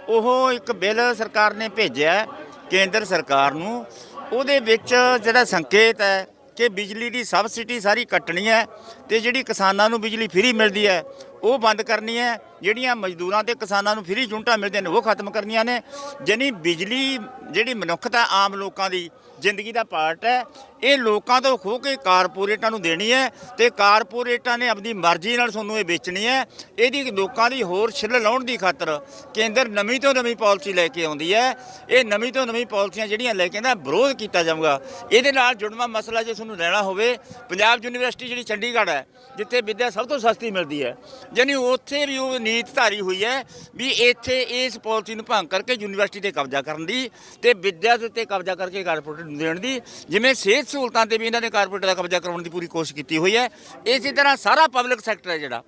ਉਹ ਇੱਕ ਬਿੱਲ ਸਰਕਾਰ ਨੇ ਭੇਜਿਆ ਕੇਂਦਰ ਸਰਕਾਰ ਨੂੰ। ਉਹਦੇ ਵਿੱਚ ਜਿਹੜਾ ਸੰਕੇਤ ਹੈ ਕਿ ਬਿਜਲੀ ਦੀ ਸਬਸਿਡੀ ਸਾਰੀ ਕੱਟਣੀ ਹੈ ਤੇ ਜਿਹੜੀ ਕਿਸਾਨਾਂ ਨੂੰ ਬਿਜਲੀ ਫ੍ਰੀ ਮਿਲਦੀ ਹੈ, ਉਹ ਬੰਦ ਕਰਨੀ ਹੈ। ਜਿਹੜੀਆਂ ਮਜ਼ਦੂਰਾਂ ਤੇ ਕਿਸਾਨਾਂ ਨੂੰ ਫ੍ਰੀ ਯੂਨਿਟਾਂ ਮਿਲਦੀਆਂ ਨੇ, ਉਹ ਖਤਮ ਕਰਨੀਆਂ ਨੇ। ਜਾਣੀ ਬਿਜਲੀ ਜਿਹੜੀ ਮਨੁੱਖਤਾ ਆਮ ਲੋਕਾਂ ਦੀ ਜ਼ਿੰਦਗੀ ਦਾ ਪਾਰਟ ਹੈ। ਇਹ ਲੋਕਾਂ ਤੋਂ ਖੋ ਕੇ ਕਾਰਪੋਰੇਟਾਂ ਨੂੰ ਦੇਣੀ ਹੈ ਤੇ ਕਾਰਪੋਰੇਟਾਂ ਨੇ ਆਪਣੀ ਮਰਜ਼ੀ ਨਾਲ ਤੁਹਾਨੂੰ ਇਹ ਵੇਚਣੀ ਹੈ। ਇਹਦੀ ਲੋਕਾਂ ਦੀ ਹੋਰ ਛਿੱਲ ਲਾਉਣ ਦੀ ਖਾਤਰ ਕੇਂਦਰ ਨਵੀਂ ਤੋਂ ਨਵੀਂ ਪਾਲਿਸੀ ਲੈ ਕੇ ਆਉਂਦੀ ਹੈ। ਇਹ ਨਵੀਂ ਤੋਂ ਨਵੀਂ ਪਾਲਿਸੀਆਂ ਜਿਹੜੀਆਂ ਲੈ ਕੇ ਆਉਂਦਾ, ਵਿਰੋਧ ਕੀਤਾ ਜਾਊਗਾ। ਇਹਦੇ ਨਾਲ ਜੁੜਵਾ ਮਸਲਾ ਜੇ ਤੁਹਾਨੂੰ ਲੈਣਾ ਹੋਵੇ, ਪੰਜਾਬ ਯੂਨੀਵਰਸਿਟੀ ਜਿਹੜੀ ਚੰਡੀਗੜ੍ਹ ਹੈ, ਜਿੱਥੇ ਵਿੱਦਿਆ ਸਭ ਤੋਂ ਸਸਤੀ ਮਿਲਦੀ ਹੈ। ਜਾਣੀ ਉੱਥੇ ਵੀ ਉਹ ਨੀਤ ਧਾਰੀ ਹੋਈ ਹੈ ਵੀ ਇੱਥੇ ਇਸ ਪਾਲਿਸੀ ਨੂੰ ਭੰਗ ਕਰਕੇ ਯੂਨੀਵਰਸਿਟੀ ਤੇ ਕਬਜ਼ਾ ਕਰਨ ਦੀ ਤੇ ਵਿੱਦਿਆ ਦੇ ਉੱਤੇ ਕਬਜ਼ਾ ਕਰਕੇ ਕਾਰਪੋਰੇਟ ਨੂੰ ਦੇਣ ਦੀ, ਜਿਵੇਂ ਸਿਹਤ ਸਹੂਲਤਾਂ ਤੇ ਵੀ ਇਹਨਾਂ ਨੇ ਕਾਰਪੋਰੇਟ ਦਾ ਕਬਜ਼ਾ ਕਰਾਉਣ ਦੀ ਪੂਰੀ ਕੋਸ਼ਿਸ਼ ਕੀਤੀ ਹੋਈ ਹੈ। ਇਸੇ ਤਰ੍ਹਾਂ ਸਾਰਾ ਪਬਲਿਕ ਸੈਕਟਰ ਹੈ ਜਿਹੜਾ।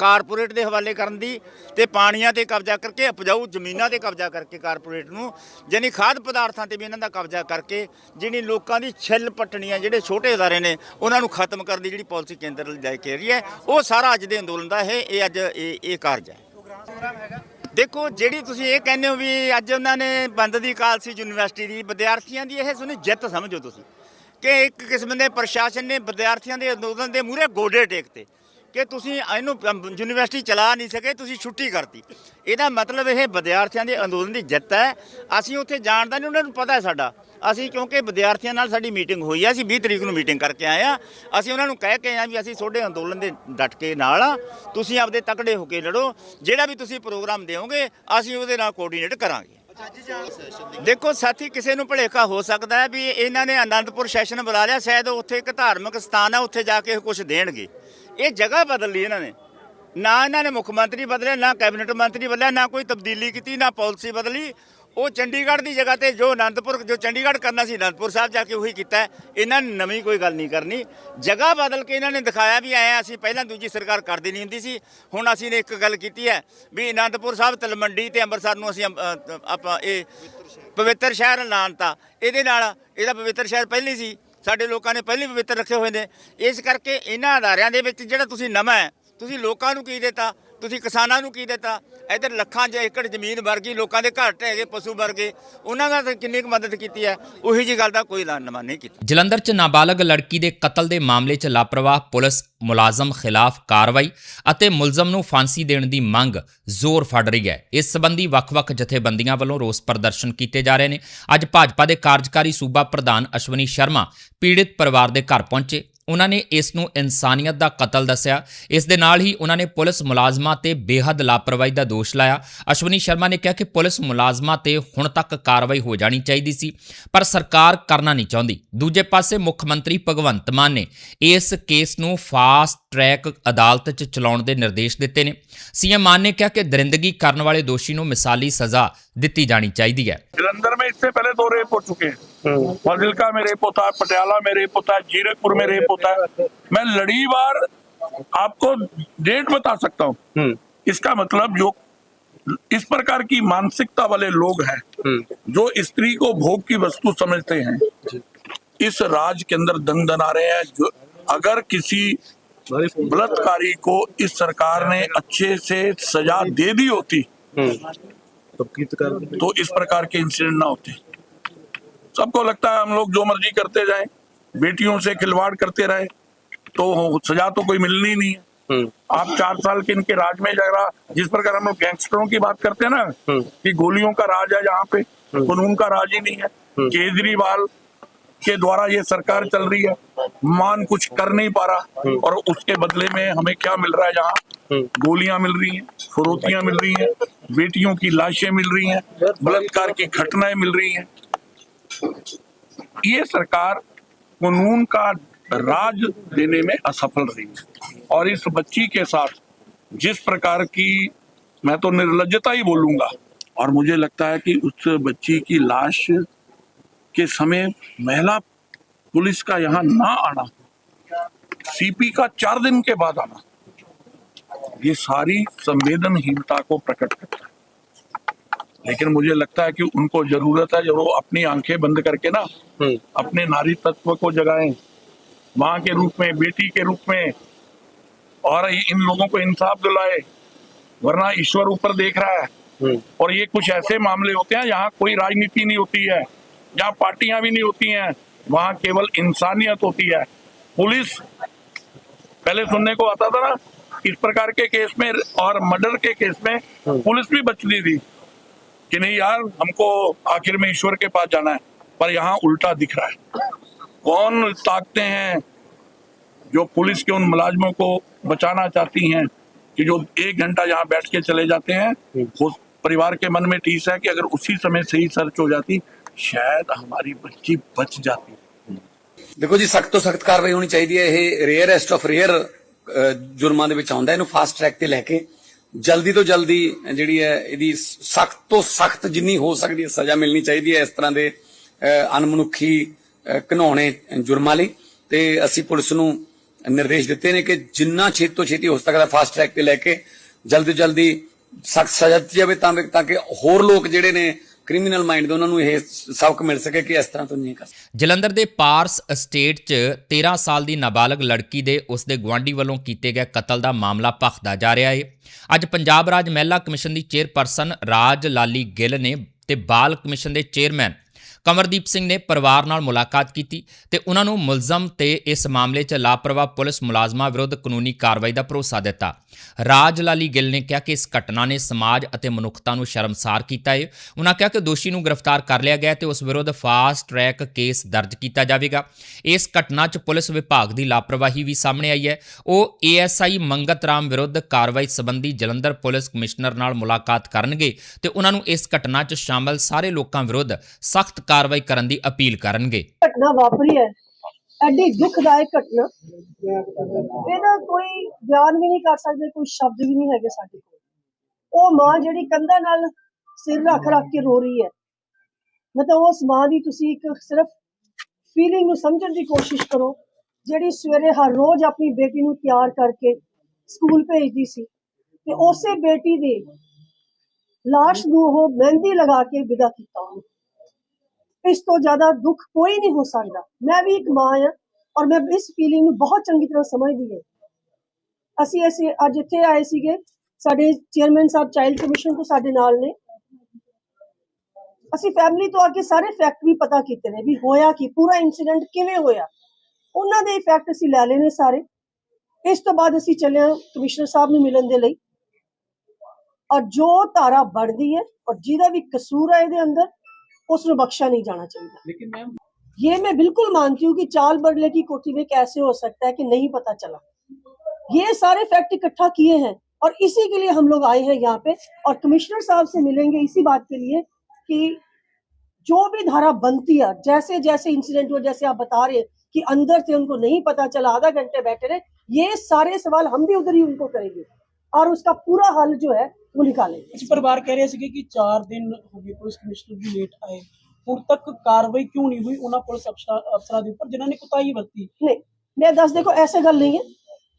ਕਾਰਪੋਰੇਟ ਦੇ ਹਵਾਲੇ ਕਰਨ ਦੀ ਤੇ ਪਾਣੀਆਂ ਤੇ ਕਬਜ਼ਾ ਕਰਕੇ ਉਪਜਾਊ ਜ਼ਮੀਨਾਂ ਤੇ ਕਬਜ਼ਾ ਕਰਕੇ ਕਾਰਪੋਰੇਟ ਨੂੰ, ਯਾਨੀ ਖਾਦ ਪਦਾਰਥਾਂ ਤੇ ਵੀ ਇਹਨਾਂ ਦਾ ਕਬਜ਼ਾ ਕਰਕੇ, ਜਿਹੜੀ ਲੋਕਾਂ ਦੀ ਛਿੱਲ ਪੱਟਣੀਆਂ ਜਿਹੜੇ ਛੋਟੇ ਅਦਾਰੇ ਨੇ, ਉਹਨਾਂ ਨੂੰ ਖਤਮ ਕਰਨ ਦੀ ਜਿਹੜੀ ਪਾਲਿਸੀ ਕੇਂਦਰ ਲੈ ਕੇ ਰਹੀ ਹੈ, ਉਹ ਸਾਰਾ ਅੱਜ ਦੇ ਅੰਦੋਲਨ ਦਾ ਇਹ ਇਹ ਅੱਜ ਇਹ ਇਹ ਕਾਰਜ ਹੈ। ਦੇਖੋ, ਜਿਹੜੀ ਤੁਸੀਂ ਇਹ ਕਹਿੰਦੇ ਹੋ ਵੀ ਅੱਜ ਉਹਨਾਂ ਨੇ ਬੰਦ ਦੀ ਕਾਲ ਸੀ ਯੂਨੀਵਰਸਿਟੀ ਦੀ ਵਿਦਿਆਰਥੀਆਂ ਦੀ, ਇਹ ਸੁਣੀ ਜਿੱਤ ਸਮਝੋ ਤੁਸੀਂ ਕਿ ਇੱਕ ਕਿਸਮ ਦੇ ਪ੍ਰਸ਼ਾਸਨ ਨੇ ਵਿਦਿਆਰਥੀਆਂ ਦੇ ਅੰਦੋਲਨ ਦੇ ਮੂਹਰੇ ਗੋਡੇ ਟੇਕਤੇ ਕਿ ਤੁਸੀਂ ਇਹਨੂੰ ਯੂਨੀਵਰਸਿਟੀ ਚਲਾ ਨਹੀਂ ਸਕੇ, ਤੁਸੀਂ ਛੁੱਟੀ ਕਰਤੀ। ਇਹਦਾ ਮਤਲਬ ਇਹ ਵਿਦਿਆਰਥੀਆਂ ਦੇ ਅੰਦੋਲਨ ਦੀ ਜਿੱਤ ਹੈ। ਅਸੀਂ ਉੱਥੇ ਜਾਣਦਾ ਨਹੀਂ, ਉਹਨਾਂ ਨੂੰ ਪਤਾ ਹੈ ਸਾਡਾ। ਅਸੀਂ ਕਿਉਂਕਿ ਵਿਦਿਆਰਥੀਆਂ ਨਾਲ ਸਾਡੀ ਮੀਟਿੰਗ ਹੋਈ ਆ, ਅਸੀਂ 20 ਤਰੀਕ ਨੂੰ ਮੀਟਿੰਗ ਕਰਕੇ ਆਏ ਆ। ਅਸੀਂ ਉਹਨਾਂ ਨੂੰ ਕਹਿ ਕੇ ਆਏ ਆ ਵੀ ਅਸੀਂ ਤੁਹਾਡੇ ਅੰਦੋਲਨ ਦੇ ਡਟ ਕੇ ਨਾਲ ਆ। ਤੁਸੀਂ ਆਪਦੇ ਤਕੜੇ ਹੋ ਕੇ ਲੜੋ। ਜਿਹੜਾ ਵੀ ਤੁਸੀਂ ਪ੍ਰੋਗਰਾਮ ਦਿਓਗੇ, ਅਸੀਂ ਉਹਦੇ ਨਾਲ ਕੋਆਰਡੀਨੇਟ ਕਰਾਂਗੇ। ਦੇਖੋ ਸਾਥੀ, ਕਿਸੇ ਨੂੰ ਭਲੇਖਾ ਹੋ ਸਕਦਾ ਹੈ ਵੀ ਇਹਨਾਂ ਨੇ ਆਨੰਦਪੁਰ ਸੈਸ਼ਨ ਬੁਲਾ ਲਿਆ। ਸ਼ਾਇਦ ਉੱਥੇ ਇੱਕ ਧਾਰਮਿਕ ਸਥਾਨ ਹੈ ਉੱਥੇ ਜਾ ਕੇ ਕੁਝ ਦੇਣਗੇ। ਇਹ ਜਗ੍ਹਾ ਬਦਲ ਲਈ ਇਹਨਾਂ ਨੇ। ਨਾ ਇਹਨਾਂ ਨੇ ਮੁੱਖ ਮੰਤਰੀ ਬਦਲਿਆ, ਨਾ ਕੈਬਨਿਟ ਮੰਤਰੀ ਬਦਲਿਆ, ਨਾ ਕੋਈ ਤਬਦੀਲੀ ਕੀਤੀ, ਨਾ ਪਾਲਿਸੀ ਬਦਲੀ। ਉਹ ਚੰਡੀਗੜ੍ਹ ਦੀ ਜਗ੍ਹਾ ਤੇ ਜੋ ਅਨੰਦਪੁਰ, ਜੋ ਚੰਡੀਗੜ੍ਹ ਕਰਨਾ ਸੀ, ਅਨੰਦਪੁਰ ਸਾਹਿਬ ਜਾ ਕੇ ਉਹੀ ਕੀਤਾ ਇਹਨਾਂ ਨੇ ਨਵੀਂ ਕੋਈ ਗੱਲ ਨਹੀਂ ਕਰਨੀ। ਜਗ੍ਹਾ ਬਦਲ ਕੇ ਇਹਨਾਂ ਨੇ ਦਿਖਾਇਆ ਵੀ ਐ ਅਸੀਂ ਪਹਿਲਾਂ ਦੂਜੀ ਸਰਕਾਰ ਕਰਦੀ ਨਹੀਂ ਹੁੰਦੀ ਸੀ। ਹੁਣ ਅਸੀਂ ਨੇ ਇੱਕ ਗੱਲ ਕੀਤੀ ਹੈ ਵੀ ਅਨੰਦਪੁਰ ਸਾਹਿਬ ਤਲਮੰਡੀ ਤੇ ਅੰਮ੍ਰਿਤਸਰ ਨੂੰ ਅਸੀਂ ਆਪਾਂ ਇਹ ਪਵਿੱਤਰ ਸ਼ਹਿਰ ਐਲਾਨਤਾ ਇਹਦੇ ਨਾਲ ਇਹਦਾ ਪਵਿੱਤਰ ਸ਼ਹਿਰ ਪਹਿਲੀ ਸੀ। ਸਾਡੇ ਲੋਕਾਂ ਨੇ ਪਹਿਲੀ ਪਵਿੱਤਰ ਰੱਖੇ ਹੋਏ ਨੇ। ਇਸ ਕਰਕੇ ਇਹਨਾਂ ਅਦਾਰਿਆਂ ਦੇ ਵਿੱਚ ਜਿਹੜਾ ਤੁਸੀਂ ਨਵਾਂ ਹੈ, ਤੁਸੀਂ ਲੋਕਾਂ ਨੂੰ ਕੀ ਦਿੱਤਾ? ਤੁਸੀਂ ਕਿਸਾਨਾਂ ਨੂੰ ਕੀ ਦਿੱਤਾ? ਇੱਧਰ ਲੱਖਾਂ ਜੇ ਏਕੜ ਜ਼ਮੀਨ ਵਰਗੀ ਲੋਕਾਂ ਦੇ ਘਰ ਢਹਿ ਗਏ, ਪਸ਼ੂ ਵਰਗੇ ਉਹਨਾਂ ਦਾ ਤਾਂ ਕਿੰਨੀ ਕੁ ਮਦਦ ਕੀਤੀ ਹੈ? ਉਹੀ ਜੀ ਗੱਲ ਦਾ ਕੋਈ ਐਲਾਨ ਨਹੀਂ ਕੀਤਾ। ਜਲੰਧਰ 'ਚ ਨਾਬਾਲਗ ਲੜਕੀ ਦੇ ਕਤਲ ਦੇ ਮਾਮਲੇ 'ਚ ਲਾਪਰਵਾਹ ਪੁਲਿਸ ਮੁਲਾਜ਼ਮ ਖਿਲਾਫ ਕਾਰਵਾਈ ਅਤੇ ਮੁਲਜ਼ਮ ਨੂੰ ਫਾਂਸੀ ਦੇਣ ਦੀ ਮੰਗ ਜ਼ੋਰ ਫੜ ਰਹੀ ਹੈ। ਇਸ ਸੰਬੰਧੀ ਵੱਖ-ਵੱਖ ਜਥੇਬੰਦੀਆਂ ਵੱਲੋਂ ਰੋਸ ਪ੍ਰਦਰਸ਼ਨ ਕੀਤੇ ਜਾ ਰਹੇ ਨੇ। ਅੱਜ ਭਾਜਪਾ ਦੇ ਕਾਰਜਕਾਰੀ ਸੂਬਾ ਪ੍ਰਧਾਨ ਅਸ਼ਵਨੀ ਸ਼ਰਮਾ ਪੀੜਿਤ ਪਰਿਵਾਰ ਦੇ ਘਰ ਪਹੁੰਚੇ। ਉਹਨਾਂ ਨੇ ਇਸ ਨੂੰ ਇਨਸਾਨੀਅਤ ਦਾ ਕਤਲ ਦੱਸਿਆ। ਇਸ ਦੇ ਨਾਲ ਹੀ ਉਹਨਾਂ ਨੇ ਪੁਲਿਸ ਮੁਲਾਜ਼ਮਾਂ ਤੇ ਬੇਹੱਦ ਲਾਪਰਵਾਹੀ ਦਾ ਦੋਸ਼ ਲਾਇਆ। ਅਸ਼ਵਨੀ ਸ਼ਰਮਾ ਨੇ ਕਿਹਾ ਕਿ ਪੁਲਿਸ ਮੁਲਾਜ਼ਮਾਂ ਤੇ ਹੁਣ ਤੱਕ ਕਾਰਵਾਈ ਹੋ ਜਾਣੀ ਚਾਹੀਦੀ ਸੀ, ਪਰ ਸਰਕਾਰ ਕਰਨਾ ਨਹੀਂ ਚਾਹੁੰਦੀ। ਦੂਜੇ ਪਾਸੇ ਮੁੱਖ ਮੰਤਰੀ ਭਗਵੰਤ ਮਾਨ ਨੇ ਇਸ ਕੇਸ ਨੂੰ ਫਾਸਟ ਟਰੈਕ ਅਦਾਲਤ 'ਚ ਚਲਾਉਣ ਦੇ ਨਿਰਦੇਸ਼ ਦਿੱਤੇ ਨੇ। ਸੀਐਮ ਮਾਨ ਨੇ ਕਿਹਾ ਕਿ ਦਰਿੰਦਗੀ ਕਰਨ ਵਾਲੇ ਦੋਸ਼ੀ ਨੂੰ ਮਿਸਾਲੀ ਸਜ਼ਾ ਦਿੱਤੀ ਜਾਣੀ ਚਾਹੀਦੀ ਹੈ। ਜਲੰਧਰ ਮੇ ਇਸ ਤੋਂ ਪਹਿਲੇ ਦੋ ਰੇਪ ਹੋ ਚੁੱਕੇ ਹਨ। फाजिलका में रेप होता है पटियाला में रेप होता है जीरकपुर में रेप होता है मैं लड़ी बार आपको डेट बता सकता हूँ। इसका मतलब जो इस प्रकार की मानसिकता वाले लोग हैं जो स्त्री को भोग की वस्तु समझते हैं इस राज के अंदर दंग दना रहे हैं जो अगर किसी बलात्कारी को इस सरकार ने अच्छे से सजा दे दी होती तो इस प्रकार के इंसिडेंट ना होते। सबको लगता है हम लोग जो मर्ज़ी करते जाए बेटियों से खिलवाड़ करते रहे तो सजा तो कोई मिलनी नहीं है। आप चार साल के इनके राज में जा रहा जिस प्रकार हम लोग गैंगस्टरों की बात करते हैं ना कि गोलियों का राज है यहाँ पे कानून का राज ही नहीं है। केजरीवाल के द्वारा ये सरकार चल रही है मान कुछ कर नहीं पा रहा और उसके बदले में हमें क्या मिल रहा है यहाँ? गोलियाँ मिल रही हैं फरोतियाँ मिल रही हैं बेटियों की लाशें मिल रही हैं बलात्कार की घटनाएँ मिल रही हैं। ये सरकार कानून का राज देने में असफल रही और इस बच्ची के साथ जिस प्रकार की, मैं तो निर्लजता ही बोलूँगा, और मुझे लगता है कि उस बच्ची की लाश के समय महिला पुलिस का यहाँ ना आना, सीपी का चार दिन के बाद आना, ये सारी संवेदनहीनता को प्रकट करता है। लेकिन मुझे लगता है कि उनको ज़रूरत है जब वो अपनी आँखें बंद करके ना अपने नारी तत्व को जगाएँ माँ के रूप में बेटी के रूप में और इन लोगों को इंसाफ दिलाए वरना ईश्वर ऊपर देख रहा है। और ये कुछ ऐसे मामले होते हैं जहाँ कोई राजनीति नहीं होती है जहाँ पार्टियाँ भी नहीं होती हैं वहाँ केवल इंसानियत होती है। पुलिस पहले सुनने को आता था ना इस प्रकार के केस में और मर्डर के केस में पुलिस भी बचती थी। कि नहीं यार हमको आखिर में ईश्वर के पास जाना है पर यहाँ उल्टा दिख रहा है कौन ताकते हैं जो पुलिस के उन मुलाजमों को बचाना चाहती हैं कि जो एक घंटा यहाँ बैठ के चले जाते हैं वो परिवार के मन में टीस है कि अगर उसी समय सही सर्च हो जाती शायद हमारी बच्ची बच जाती ਦੇਖੋ ਜੀ ਸਖਤ ਤੋਂ ਸਖਤ ਕਾਰਵਾਈ ਹੋਣੀ ਚਾਹੀਦੀ ਹੈ ਇਹ ਰੇਅਰੈਸਟ ਆਫ ਰੇਅਰ ਜੁਰਮਾਂ ਦੇ ਵਿੱਚ ਆਉਂਦਾ ਹੈ। ਇਹਨੂੰ ਫਾਸਟ ਟਰੈਕ ਤੇ ਲੈ ਕੇ ਜਲਦੀ ਤੋਂ ਜਲਦੀ ਜਿਹੜੀ ਹੈ ਇਹਦੀ ਸਖਤ ਤੋਂ ਸਖਤ ਜਿੰਨੀ ਹੋ ਸਕਦੀ ਹੈ ਸਜ਼ਾ ਮਿਲਣੀ ਚਾਹੀਦੀ ਹੈ ਇਸ ਤਰ੍ਹਾਂ ਦੇ ਅਹ, ਅਣਮਨੁੱਖੀ ਅਹ, ਜੁਰਮਾਂ ਲਈ। ਤੇ ਅਸੀਂ ਪੁਲਿਸ ਨੂੰ ਨਿਰਦੇਸ਼ ਦਿੱਤੇ ਨੇ ਕਿ ਜਿੰਨਾ ਛੇਤੀ ਤੋਂ ਛੇਤੀ ਹੋ ਸਕਦਾ ਫਾਸਟ ਟਰੈਕ ਤੇ ਲੈ ਕੇ ਜਲਦੀ ਤੋਂ ਜਲਦੀ ਸਖਤ ਸਜ਼ਾ ਦਿੱਤੀ ਜਾਵੇ ਤਾਂ ਕਿ ਹੋਰ ਲੋਕ ਜਿਹੜੇ ਨੇ ਕ੍ਰਿਮੀਨਲ ਮਾਈਂਡ ਦੇ ਉਹਨਾਂ ਨੂੰ ਇਹ ਸਬਕ ਮਿਲ ਸਕੇ ਕਿ ਇਸ ਤਰ੍ਹਾਂ ਤੋਂ ਨਹੀਂ ਕਰ ਜਲੰਧਰ ਦੇ ਪਾਰਸ ਅਸਟੇਟ 'ਚ 13 ਸਾਲ ਦੀ ਨਾਬਾਲਗ ਲੜਕੀ ਦੇ ਉਸ ਦੇ ਗੁਆਂਢੀ ਵੱਲੋਂ ਕੀਤੇ ਗਏ ਕਤਲ ਦਾ ਮਾਮਲਾ ਭਖਦਾ ਜਾ ਰਿਹਾ ਹੈ। ਅੱਜ ਪੰਜਾਬ ਰਾਜ ਮਹਿਲਾ ਕਮਿਸ਼ਨ ਦੀ ਚੇਅਰਪਰਸਨ ਰਾਜ ਲਾਲੀ ਗਿੱਲ ਨੇ ਤੇ ਬਾਲ ਕਮਿਸ਼ਨ ਦੇ ਚੇਅਰਮੈਨ ਕਮਰਦੀਪ ਸਿੰਘ ਨੇ ਪਰਿਵਾਰ ਨਾਲ ਮੁਲਾਕਾਤ ਕੀਤੀ ਤੇ ਉਹਨਾਂ ਨੂੰ ਮੁਲਜ਼ਮ ਤੇ ਇਸ ਮਾਮਲੇ 'ਚ ਲਾਪਰਵਾਹ ਪੁਲਿਸ ਮੁਲਾਜ਼ਮਾਂ ਵਿਰੁੱਧ ਕਾਨੂੰਨੀ ਕਾਰਵਾਈ ਦਾ ਭਰੋਸਾ ਦਿੱਤਾ। ਰਾਜ ਲਾਲੀ ਗਿੱਲ ਨੇ ਕਿਹਾ ਕਿ ਇਸ ਘਟਨਾ ਨੇ ਸਮਾਜ ਅਤੇ ਮਨੁੱਖਤਾ ਨੂੰ ਸ਼ਰਮਸਾਰ ਕੀਤਾ ਹੈ ਉਹਨਾਂ ਕਿਹਾ ਕਿ ਦੋਸ਼ੀ ਨੂੰ ਗ੍ਰਿਫਤਾਰ ਕਰ ਲਿਆ ਗਿਆ ਹੈ ਤੇ ਉਸ ਵਿਰੁੱਧ ਫਾਸਟ ਟਰੈਕ ਕੇਸ ਦਰਜ ਕੀਤਾ ਜਾਵੇਗਾ। ਇਸ ਘਟਨਾ 'ਚ ਪੁਲਿਸ ਵਿਭਾਗ ਦੀ ਲਾਪਰਵਾਹੀ ਵੀ ਸਾਹਮਣੇ ਆਈ ਹੈ। ਉਹ ਏਐਸਆਈ ਮੰਗਤ ਰਾਮ ਵਿਰੁੱਧ ਕਾਰਵਾਈ ਸੰਬੰਧੀ ਜਲੰਧਰ ਪੁਲਿਸ ਕਮਿਸ਼ਨਰ ਨਾਲ ਮੁਲਾਕਾਤ ਕਰਨਗੇ ਤੇ ਉਹਨਾਂ ਨੂੰ ਇਸ ਘਟਨਾ 'ਚ ਸ਼ਾਮਲ ਸਾਰੇ ਲੋਕਾਂ ਵਿਰੁੱਧ ਸਖਤ ਕਾਰਵਾਈ ਕਰਨ ਦੀ ਅਪੀਲ ਕਰਨਗੇ। ਘਟਨਾ ਵਾਪਰੀ ਹੈ। ਐਡੀ ਦੁਖਦਾਇਕ ਘਟਨਾ। ਇਹਦਾ ਕੋਈ ਬਿਆਨ ਵੀ ਨਹੀਂ ਕਰ ਸਕਦੇ, ਕੋਈ ਸ਼ਬਦ ਵੀ ਨਹੀਂ ਹੈਗੇ ਸਾਡੇ ਕੋਲ। ਉਹ ਮਾਂ ਜਿਹੜੀ ਕੰਧਾਂ ਨਾਲ ਸਿਰ ਰੱਖ ਰੱਖ ਕੇ ਰੋ ਰਹੀ ਹੈ। ਮਤਲਬ ਉਸ ਮਾਂ ਦੀ ਤੁਸੀਂ ਇੱਕ ਸਿਰਫ ਫੀਲਿੰਗ ਨੂੰ ਸਮਝਣ ਦੀ ਕੋਸ਼ਿਸ਼ ਕਰੋ, ਜਿਹੜੀ ਸਵੇਰੇ ਹਰ ਰੋਜ਼ ਆਪਣੀ ਬੇਟੀ ਨੂੰ ਤਿਆਰ ਕਰਕੇ ਸਕੂਲ ਭੇਜਦੀ ਸੀ। ਤੇ ਉਸੇ ਬੇਟੀ ਦੇ ਲਾਸ਼ ਨੂੰ ਉਹ ਮਹਿੰਦੀ ਲਗਾ ਕੇ ਵਿਦਾ ਕੀਤਾ ਉਹਨੂੰ। ਇਸ ਤੋਂ ਜ਼ਿਆਦਾ ਦੁੱਖ ਕੋਈ ਨਹੀਂ ਹੋ ਸਕਦਾ। ਮੈਂ ਵੀ ਇੱਕ ਮਾਂ ਆ ਔਰ ਮੈਂ ਇਸ ਫੀਲਿੰਗ ਨੂੰ ਬਹੁਤ ਚੰਗੀ ਤਰ੍ਹਾਂ ਸਮਝਦੀ ਹਾਂ। ਅਸੀਂ ਅਸੀਂ ਅੱਜ ਇੱਥੇ ਆਏ ਸੀਗੇ। ਸਾਡੇ ਚੇਅਰਮੈਨ ਸਾਹਿਬ ਚਾਈਲਡ ਕਮਿਸ਼ਨ ਤੋਂ ਸਾਡੇ ਨਾਲ ਨੇ। ਅਸੀਂ ਫੈਮਿਲੀ ਤੋਂ ਆ ਕੇ ਸਾਰੇ ਫੈਕਟ ਵੀ ਪਤਾ ਕੀਤੇ ਨੇ ਵੀ ਹੋਇਆ ਕੀ, ਪੂਰਾ ਇਨਸੀਡੈਂਟ ਕਿਵੇਂ ਹੋਇਆ। ਉਹਨਾਂ ਦੇ ਇਫੈਕਟ ਅਸੀਂ ਲੈ ਲਏ ਨੇ ਸਾਰੇ। ਇਸ ਤੋਂ ਬਾਅਦ ਅਸੀਂ ਚੱਲੇ ਕਮਿਸ਼ਨਰ ਸਾਹਿਬ ਨੂੰ ਮਿਲਣ ਦੇ ਲਈ। ਔਰ ਜੋ ਧਾਰਾ ਬਣਦੀ ਹੈ ਔਰ ਜਿਹਦਾ ਵੀ ਕਸੂਰ ਹੈ ਇਹਦੇ ਅੰਦਰ उस बख्शा नहीं जाना चाहिए। लेकिन मैम ये मैं बिल्कुल मानती हूँ कि चाल बदले की कोठी में कैसे हो सकता है कि नहीं पता चला। ये सारे फैक्ट इकट्ठा किए हैं और इसी के लिए हम लोग आए हैं यहाँ पे और कमिश्नर साहब से मिलेंगे इसी बात के लिए कि जो भी धारा बनती है जैसे जैसे इंसिडेंट हुआ जैसे आप बता रहे हैं कि अंदर से उनको नहीं पता चला आधा घंटे बैठे रहे ये सारे सवाल हम भी उधर ही उनको करेंगे। और उसका पूरा हल जो है वो निकालेंगे ਅਸੀਂ ਪਰਿਵਾਰ ਕਹਿ ਰਹੇ ਸੀਗੇ ਕਿ 4 ਦਿਨ ਹੋ ਗਏ ਪੁਲਿਸ ਕਮਿਸ਼ਨਰ ਵੀ ਲੇਟ ਆਏ ਹੁਣ ਤੱਕ ਕਾਰਵਾਈ ਕਿਉਂ ਨਹੀਂ ਹੋਈ ਉਹਨਾਂ ਪੁਲਿਸ ਅਫਸਰਾਂ ਅਫਸਰਾਂ ਦੇ ਉੱਪਰ ਜਿਨ੍ਹਾਂ ਨੇ ਕੁਤਾਹੀ ਵਰਤੀ नहीं मैं दस देखो ऐसे गल नहीं है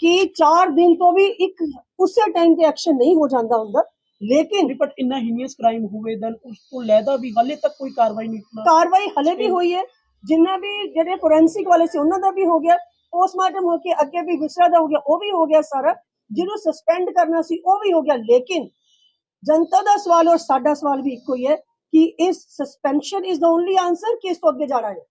कि चार दिन तो भी एक ਉਸੇ ਟਾਈਮ ਤੇ ਐਕਸ਼ਨ ਨਹੀਂ ਹੋ ਜਾਂਦਾ ਹੁੰਦਾ ਲੇਕਿਨ ਬਟ ਇੰਨਾ ਹੀਨੀਅਸ ਕ੍ਰਾਈਮ ਹੋਵੇ ਦੈਨ ਉਸ ਤੋਂ ਲੈਦਾ ਵੀ ਹਾਲੇ ਤੱਕ ਕੋਈ ਕਾਰਵਾਈ ਨਹੀਂ ਹੋਣਾ ਕਾਰਵਾਈ ਹਲੇ ਵੀ ਹੋਈ ਹੈ ਜਿੰਨਾ ਵੀ ਜਿਹੜੇ ਫੋਰੈਂਸਿਕ ਵਾਲੇ ਸੀ ਉਹਨਾਂ ਦਾ ਵੀ ਹੋ ਗਿਆ ਪੋਸਟਮਾਰਟਮ ਹੋ ਕੇ ਅੱਗੇ ਵੀ ਵਿਸਰਾ ਦਾ ਹੋ ਗਿਆ ਉਹ ਵੀ ਹੋ ਗਿਆ ਸਾਰਾ ਜਿਹਨੂੰ ਸਸਪੈਂਡ ਕਰਨਾ ਸੀ, ਉਹ ਵੀ ਹੋ ਗਿਆ। ਲੇਕਿਨ ਜਨਤਾ ਦਾ ਸਵਾਲ ਔਰ ਸਾਡਾ ਸਵਾਲ ਵੀ ਇੱਕੋ ਹੀ ਹੈ ਕਿ ਇਸ suspension is the only answer ਕਿ ਇਸ ਤੋਂ ਅੱਗੇ ਜਾਣਾ ਹੈ?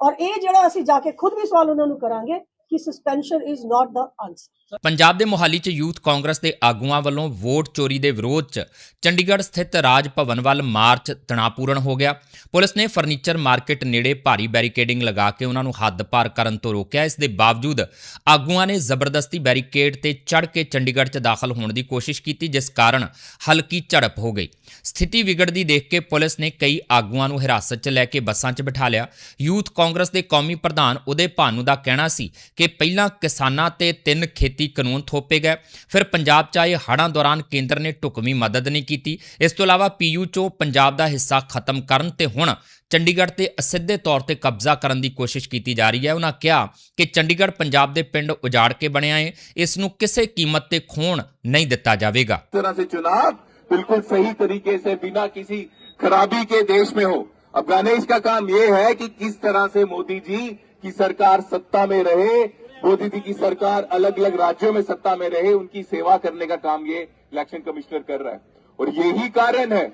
ਔਰ ਇਹ ਜਿਹੜਾ ਅਸੀਂ ਜਾ ਕੇ ਖੁਦ ਵੀ ਸਵਾਲ ਉਹਨਾਂ ਨੂੰ ਕਰਾਂਗੇ ਕਿ suspension is not the answer Punjab ਦੇ ਮੋਹਾਲੀ 'ਚ ਯੂਥ ਕਾਂਗਰਸ ਦੇ ਆਗੂਆਂ ਵੱਲੋਂ ਵੋਟ ਚੋਰੀ ਦੇ ਵਿਰੋਧ 'ਚ ਚੰਡੀਗੜ੍ਹ ਸਥਿਤ ਰਾਜ ਭਵਨ ਵੱਲ ਮਾਰਚ ਤਣਾਪੂਰਨ ਹੋ ਗਿਆ। ਪੁਲਿਸ ਨੇ ਫਰਨੀਚਰ ਮਾਰਕੀਟ ਨੇੜੇ ਭਾਰੀ ਬੈਰੀਕੇਡਿੰਗ ਲਗਾ ਕੇ ਉਹਨਾਂ ਨੂੰ ਹੱਦ ਪਾਰ ਕਰਨ ਤੋਂ ਰੋਕਿਆ। ਇਸ ਦੇ ਬਾਵਜੂਦ ਆਗੂਆਂ ਨੇ ਜ਼ਬਰਦਸਤੀ ਬੈਰੀਕੇਡ ਤੇ ਚੜ੍ਹ ਕੇ ਚੰਡੀਗੜ੍ਹ 'ਚ ਦਾਖਲ ਹੋਣ ਦੀ ਕੋਸ਼ਿਸ਼ ਕੀਤੀ, ਜਿਸ ਕਾਰਨ ਹਲਕੀ ਝੜਪ ਹੋ ਗਈ। ਸਥਿਤੀ ਵਿਗੜਦੀ ਦੇਖ ਕੇ ਪੁਲਿਸ ਨੇ ਕਈ ਆਗੂਆਂ ਨੂੰ ਹਿਰਾਸਤ 'ਚ ਲੈ ਕੇ ਬੱਸਾਂ 'ਚ ਬਿਠਾ ਲਿਆ। ਯੂਥ ਕਾਂਗਰਸ ਦੇ ਕੌਮੀ ਪ੍ਰਧਾਨ ਉਦੇ ਭਾਨੂ ਦਾ ਕਹਿਣਾ ਸੀ ਕਿ ਪਹਿਲਾਂ ਕਿਸਾਨਾਂ ਤੇ ਤਿੰਨ ਖੇਤੀ ਕਾਨੂੰਨ ਥੋਪੇ ਗਏ ਫਿਰ ਪੰਜਾਬ 'ਚ ਆਏ ਹੜ੍ਹਾਂ ਦੌਰਾਨ ਕੇਂਦਰ ਨੇ ਢੁਕਵੀਂ ਮਦਦ ਨਹੀਂ ਕੀਤੀ ਇਸ ਤੋਂ ਇਲਾਵਾ ਪੀਯੂ 'ਚੋਂ ਪੰਜਾਬ ਦਾ ਹਿੱਸਾ ਖਤਮ ਕਰਨ ਤੇ ਹੁਣ ਚੰਡੀਗੜ੍ਹ ਤੇ ਅਸਿੱਧੇ ਤੌਰ ਤੇ ਕਬਜ਼ਾ ਕਰਨ ਦੀ ਕੋਸ਼ਿਸ਼ ਕੀਤੀ ਜਾ ਰਹੀ ਹੈ ਉਹਨਾਂ ਕਿਹਾ ਕਿ ਚੰਡੀਗੜ੍ਹ ਪੰਜਾਬ ਦੇ ਪਿੰਡ ਉਜਾੜ ਕੇ ਬਣਿਆ ਹੈ ਇਸ ਨੂੰ ਕਿਸੇ ਕੀਮਤ ਤੇ ਖੋਣ ਨਹੀਂ ਦਿੱਤਾ ਜਾਵੇਗਾ तरह से चुनाव बिल्कुल सही तरीके से बिना किसी खराबी के देश में हो अब गणेश का काम ये है कि किस तरह से मोदी जी की सरकार सत्ता में रहे मोदी जी की सरकार अलग अलग राज्यों में सत्ता में रहे उनकी सेवा करने का काम ये इलेक्शन कमिश्नर कर रहा है। और यही कारण है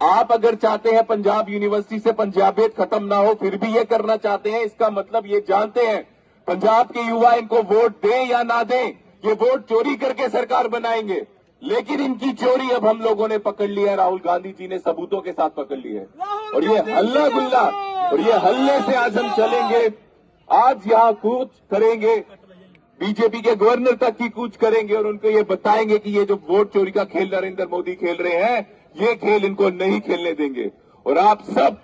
आप अगर चाहते हैं पंजाब यूनिवर्सिटी से पंजाबियत खत्म ना हो फिर भी ये करना चाहते हैं इसका मतलब ये जानते हैं पंजाब के युवा इनको वोट दें या ना दें ये वोट चोरी करके सरकार बनाएँगे। लेकिन इनकी चोरी अब हम लोगों ने पकड़ लिया है राहुल गांधी जी ने सबूतों के साथ पकड़ ली है। और ये हल्ला गुल्ला और ये हल्ले से आज हम चलेंगे। आज यहाँ कूच करेंगे, बीजेपी के गवर्नर तक की कूच करेंगे और उनको ये बताएँगे कि ये जो वोट चोरी का खेल नरेंद्र मोदी खेल रहे हैं, ये खेल इनको नहीं खेलने देंगे। और आप सब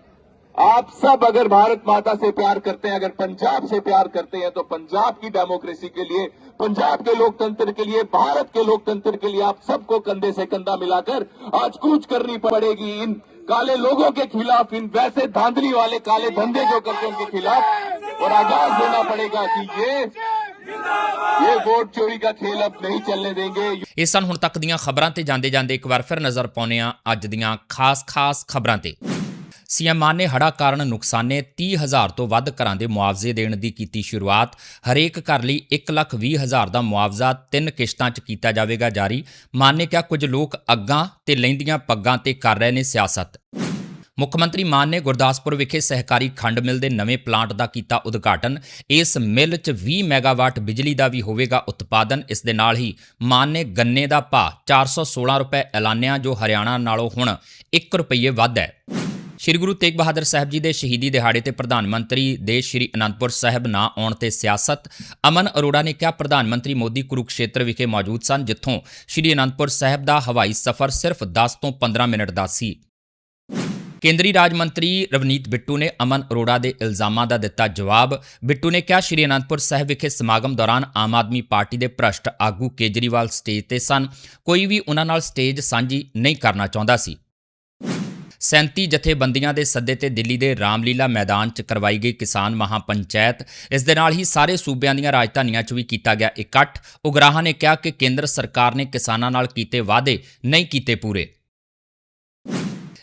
आप सब अगर भारत माता से प्यार करते हैं, अगर पंजाब से प्यार करते हैं तो पंजाब की डेमोक्रेसी के लिए, पंजाब के लोकतंत्र के लिए, भारत के लोकतंत्र के लिए आप सबको कंधे से कंधा मिलाकर आज कूच करनी पड़ेगी। इन काले लोगों के खिलाफ, इन वैसे धांधली वाले काले धंधे जो करते हैं, उनके खिलाफ और आगाज देना पड़ेगा कि ये ये वोट चोरी का खेल अब नहीं चलने देंगे ਇਹ ਸਨ ਹੁਣ ਤੱਕ ਦੀਆਂ ਖਬਰਾਂ ਤੇ ਜਾਂਦੇ ਜਾਂਦੇ ਇੱਕ ਵਾਰ ਫਿਰ ਨਜ਼ਰ ਪਾਉਂਦੇ ਹਾਂ ਅੱਜ ਦੀਆਂ ਖਾਸ-ਖਾਸ ਖਬਰਾਂ ਤੇ ਸੀਐਮ ਮਾਨ ਨੇ ਹੜ੍ਹਾਂ ਕਾਰਨ ਨੁਕਸਾਨੇ 30000 ਤੋਂ ਵੱਧ ਘਰਾਂ ਦੇ ਮੁਆਵਜ਼ੇ ਦੇਣ ਦੀ ਕੀਤੀ ਸ਼ੁਰੂਆਤ ਹਰੇਕ ਘਰ ਲਈ 120000 ਦਾ ਮੁਆਵਜ਼ਾ ਤਿੰਨ ਕਿਸ਼ਤਾਂ 'ਚ ਕੀਤਾ ਜਾਵੇਗਾ ਜਾਰੀ ਮਾਨ ਨੇ ਕਿਹਾ ਕੁਝ ਲੋਕ ਅੱਗਾਂ ਤੇ ਲੈਂਦੀਆਂ ਪੱਗਾਂ ਤੇ ਕਰ ਰਹੇ ਨੇ ਸਿਆਸਤ ਮੁੱਖ ਮੰਤਰੀ ਮਾਨ ਨੇ ਗੁਰਦਾਸਪੁਰ ਵਿਖੇ ਸਹਿਕਾਰੀ ਖੰਡ ਮਿਲ ਦੇ ਨਵੇਂ ਪਲਾਂਟ ਦਾ ਕੀਤਾ ਉਦਘਾਟਨ। ਇਸ ਮਿਲ 'ਚ 20 ਮੈਗਾਵਾਟ ਬਿਜਲੀ ਦਾ ਵੀ ਹੋਵੇਗਾ ਉਤਪਾਦਨ। ਇਸ ਦੇ ਨਾਲ ਹੀ ਮਾਨ ਨੇ ਗੰਨੇ ਦਾ ਭਾਅ 416 ਰੁਪਏ ਐਲਾਨਿਆ, ਜੋ ਹਰਿਆਣਾ ਨਾਲੋਂ ਹੁਣ 1 ਰੁਪਏ ਵੱਧ ਹੈ। ਸ਼੍ਰੀ ਗੁਰੂ ਤੇਗ ਬਹਾਦਰ ਸਾਹਿਬ ਜੀ ਦੇ ਸ਼ਹੀਦੀ ਦਿਹਾੜੇ ਤੇ ਪ੍ਰਧਾਨ ਮੰਤਰੀ ਦੇ ਸ਼੍ਰੀ ਅਨੰਦਪੁਰ ਸਾਹਿਬ ਨਾ ਆਉਣ ਤੇ ਸਿਆਸਤ, ਅਮਨ ਅਰੋੜਾ ਨੇ ਕਿਹਾ, ਪ੍ਰਧਾਨ ਮੰਤਰੀ ਮੋਦੀ ਕੁਰੂਕਸ਼ੇਤਰ ਵਿਖੇ ਮੌਜੂਦ ਸਨ, ਜਿੱਥੋਂ ਸ਼੍ਰੀ ਅਨੰਦਪੁਰ ਸਾਹਿਬ ਦਾ ਹਵਾਈ ਸਫ਼ਰ ਸਿਰਫ 10 ਤੋਂ 15 ਮਿੰਟ ਦਾ ਸੀ। ਕੇਂਦਰੀ ਰਾਜ ਮੰਤਰੀ ਰਵਨੀਤ ਬਿੱਟੂ ਨੇ ਅਮਨ ਅਰੋੜਾ ਦੇ ਇਲਜ਼ਾਮਾਂ ਦਾ ਦਿੱਤਾ ਜਵਾਬ। ਬਿੱਟੂ ਨੇ ਕਿਹਾ, ਸ਼੍ਰੀ ਅਨੰਦਪੁਰ ਸਾਹਿਬ ਵਿਖੇ ਸਮਾਗਮ ਦੌਰਾਨ ਆਮ ਆਦਮੀ ਪਾਰਟੀ ਦੇ ਭ੍ਰਸ਼ਟ ਆਗੂ ਕੇਜਰੀਵਾਲ ਸਟੇਜ ਤੇ ਸਨ। ਕੋਈ ਵੀ ਉਹਨਾਂ ਨਾਲ ਸਟੇਜ ਸਾਂਝੀ ਨਹੀਂ ਕਰਨਾ ਚਾਹੁੰਦਾ ਸੀ। 37 ਜਥੇਬੰਦੀਆਂ ਦੇ ਸੱਦੇ ਤੇ ਦਿੱਲੀ ਦੇ ਰਾਮਲੀਲਾ ਮੈਦਾਨ 'ਚ ਕਰਵਾਈ ਗਈ ਕਿਸਾਨ ਮਹਾਪੰਚਾਇਤ। ਇਸ ਦੇ ਨਾਲ ਹੀ ਸਾਰੇ ਸੂਬਿਆਂ ਦੀਆਂ ਰਾਜਧਾਨੀਆਂ 'ਚ ਵੀ ਕੀਤਾ ਗਿਆ ਇਕੱਠ। ਉਗਰਾਹਾਂ ਨੇ ਕਿਹਾ ਕਿ ਕੇਂਦਰ ਸਰਕਾਰ ਨੇ ਕਿਸਾਨਾਂ ਨਾਲ ਕੀਤੇ ਵਾਅਦੇ ਨਹੀਂ ਕੀਤੇ ਪੂਰੇ।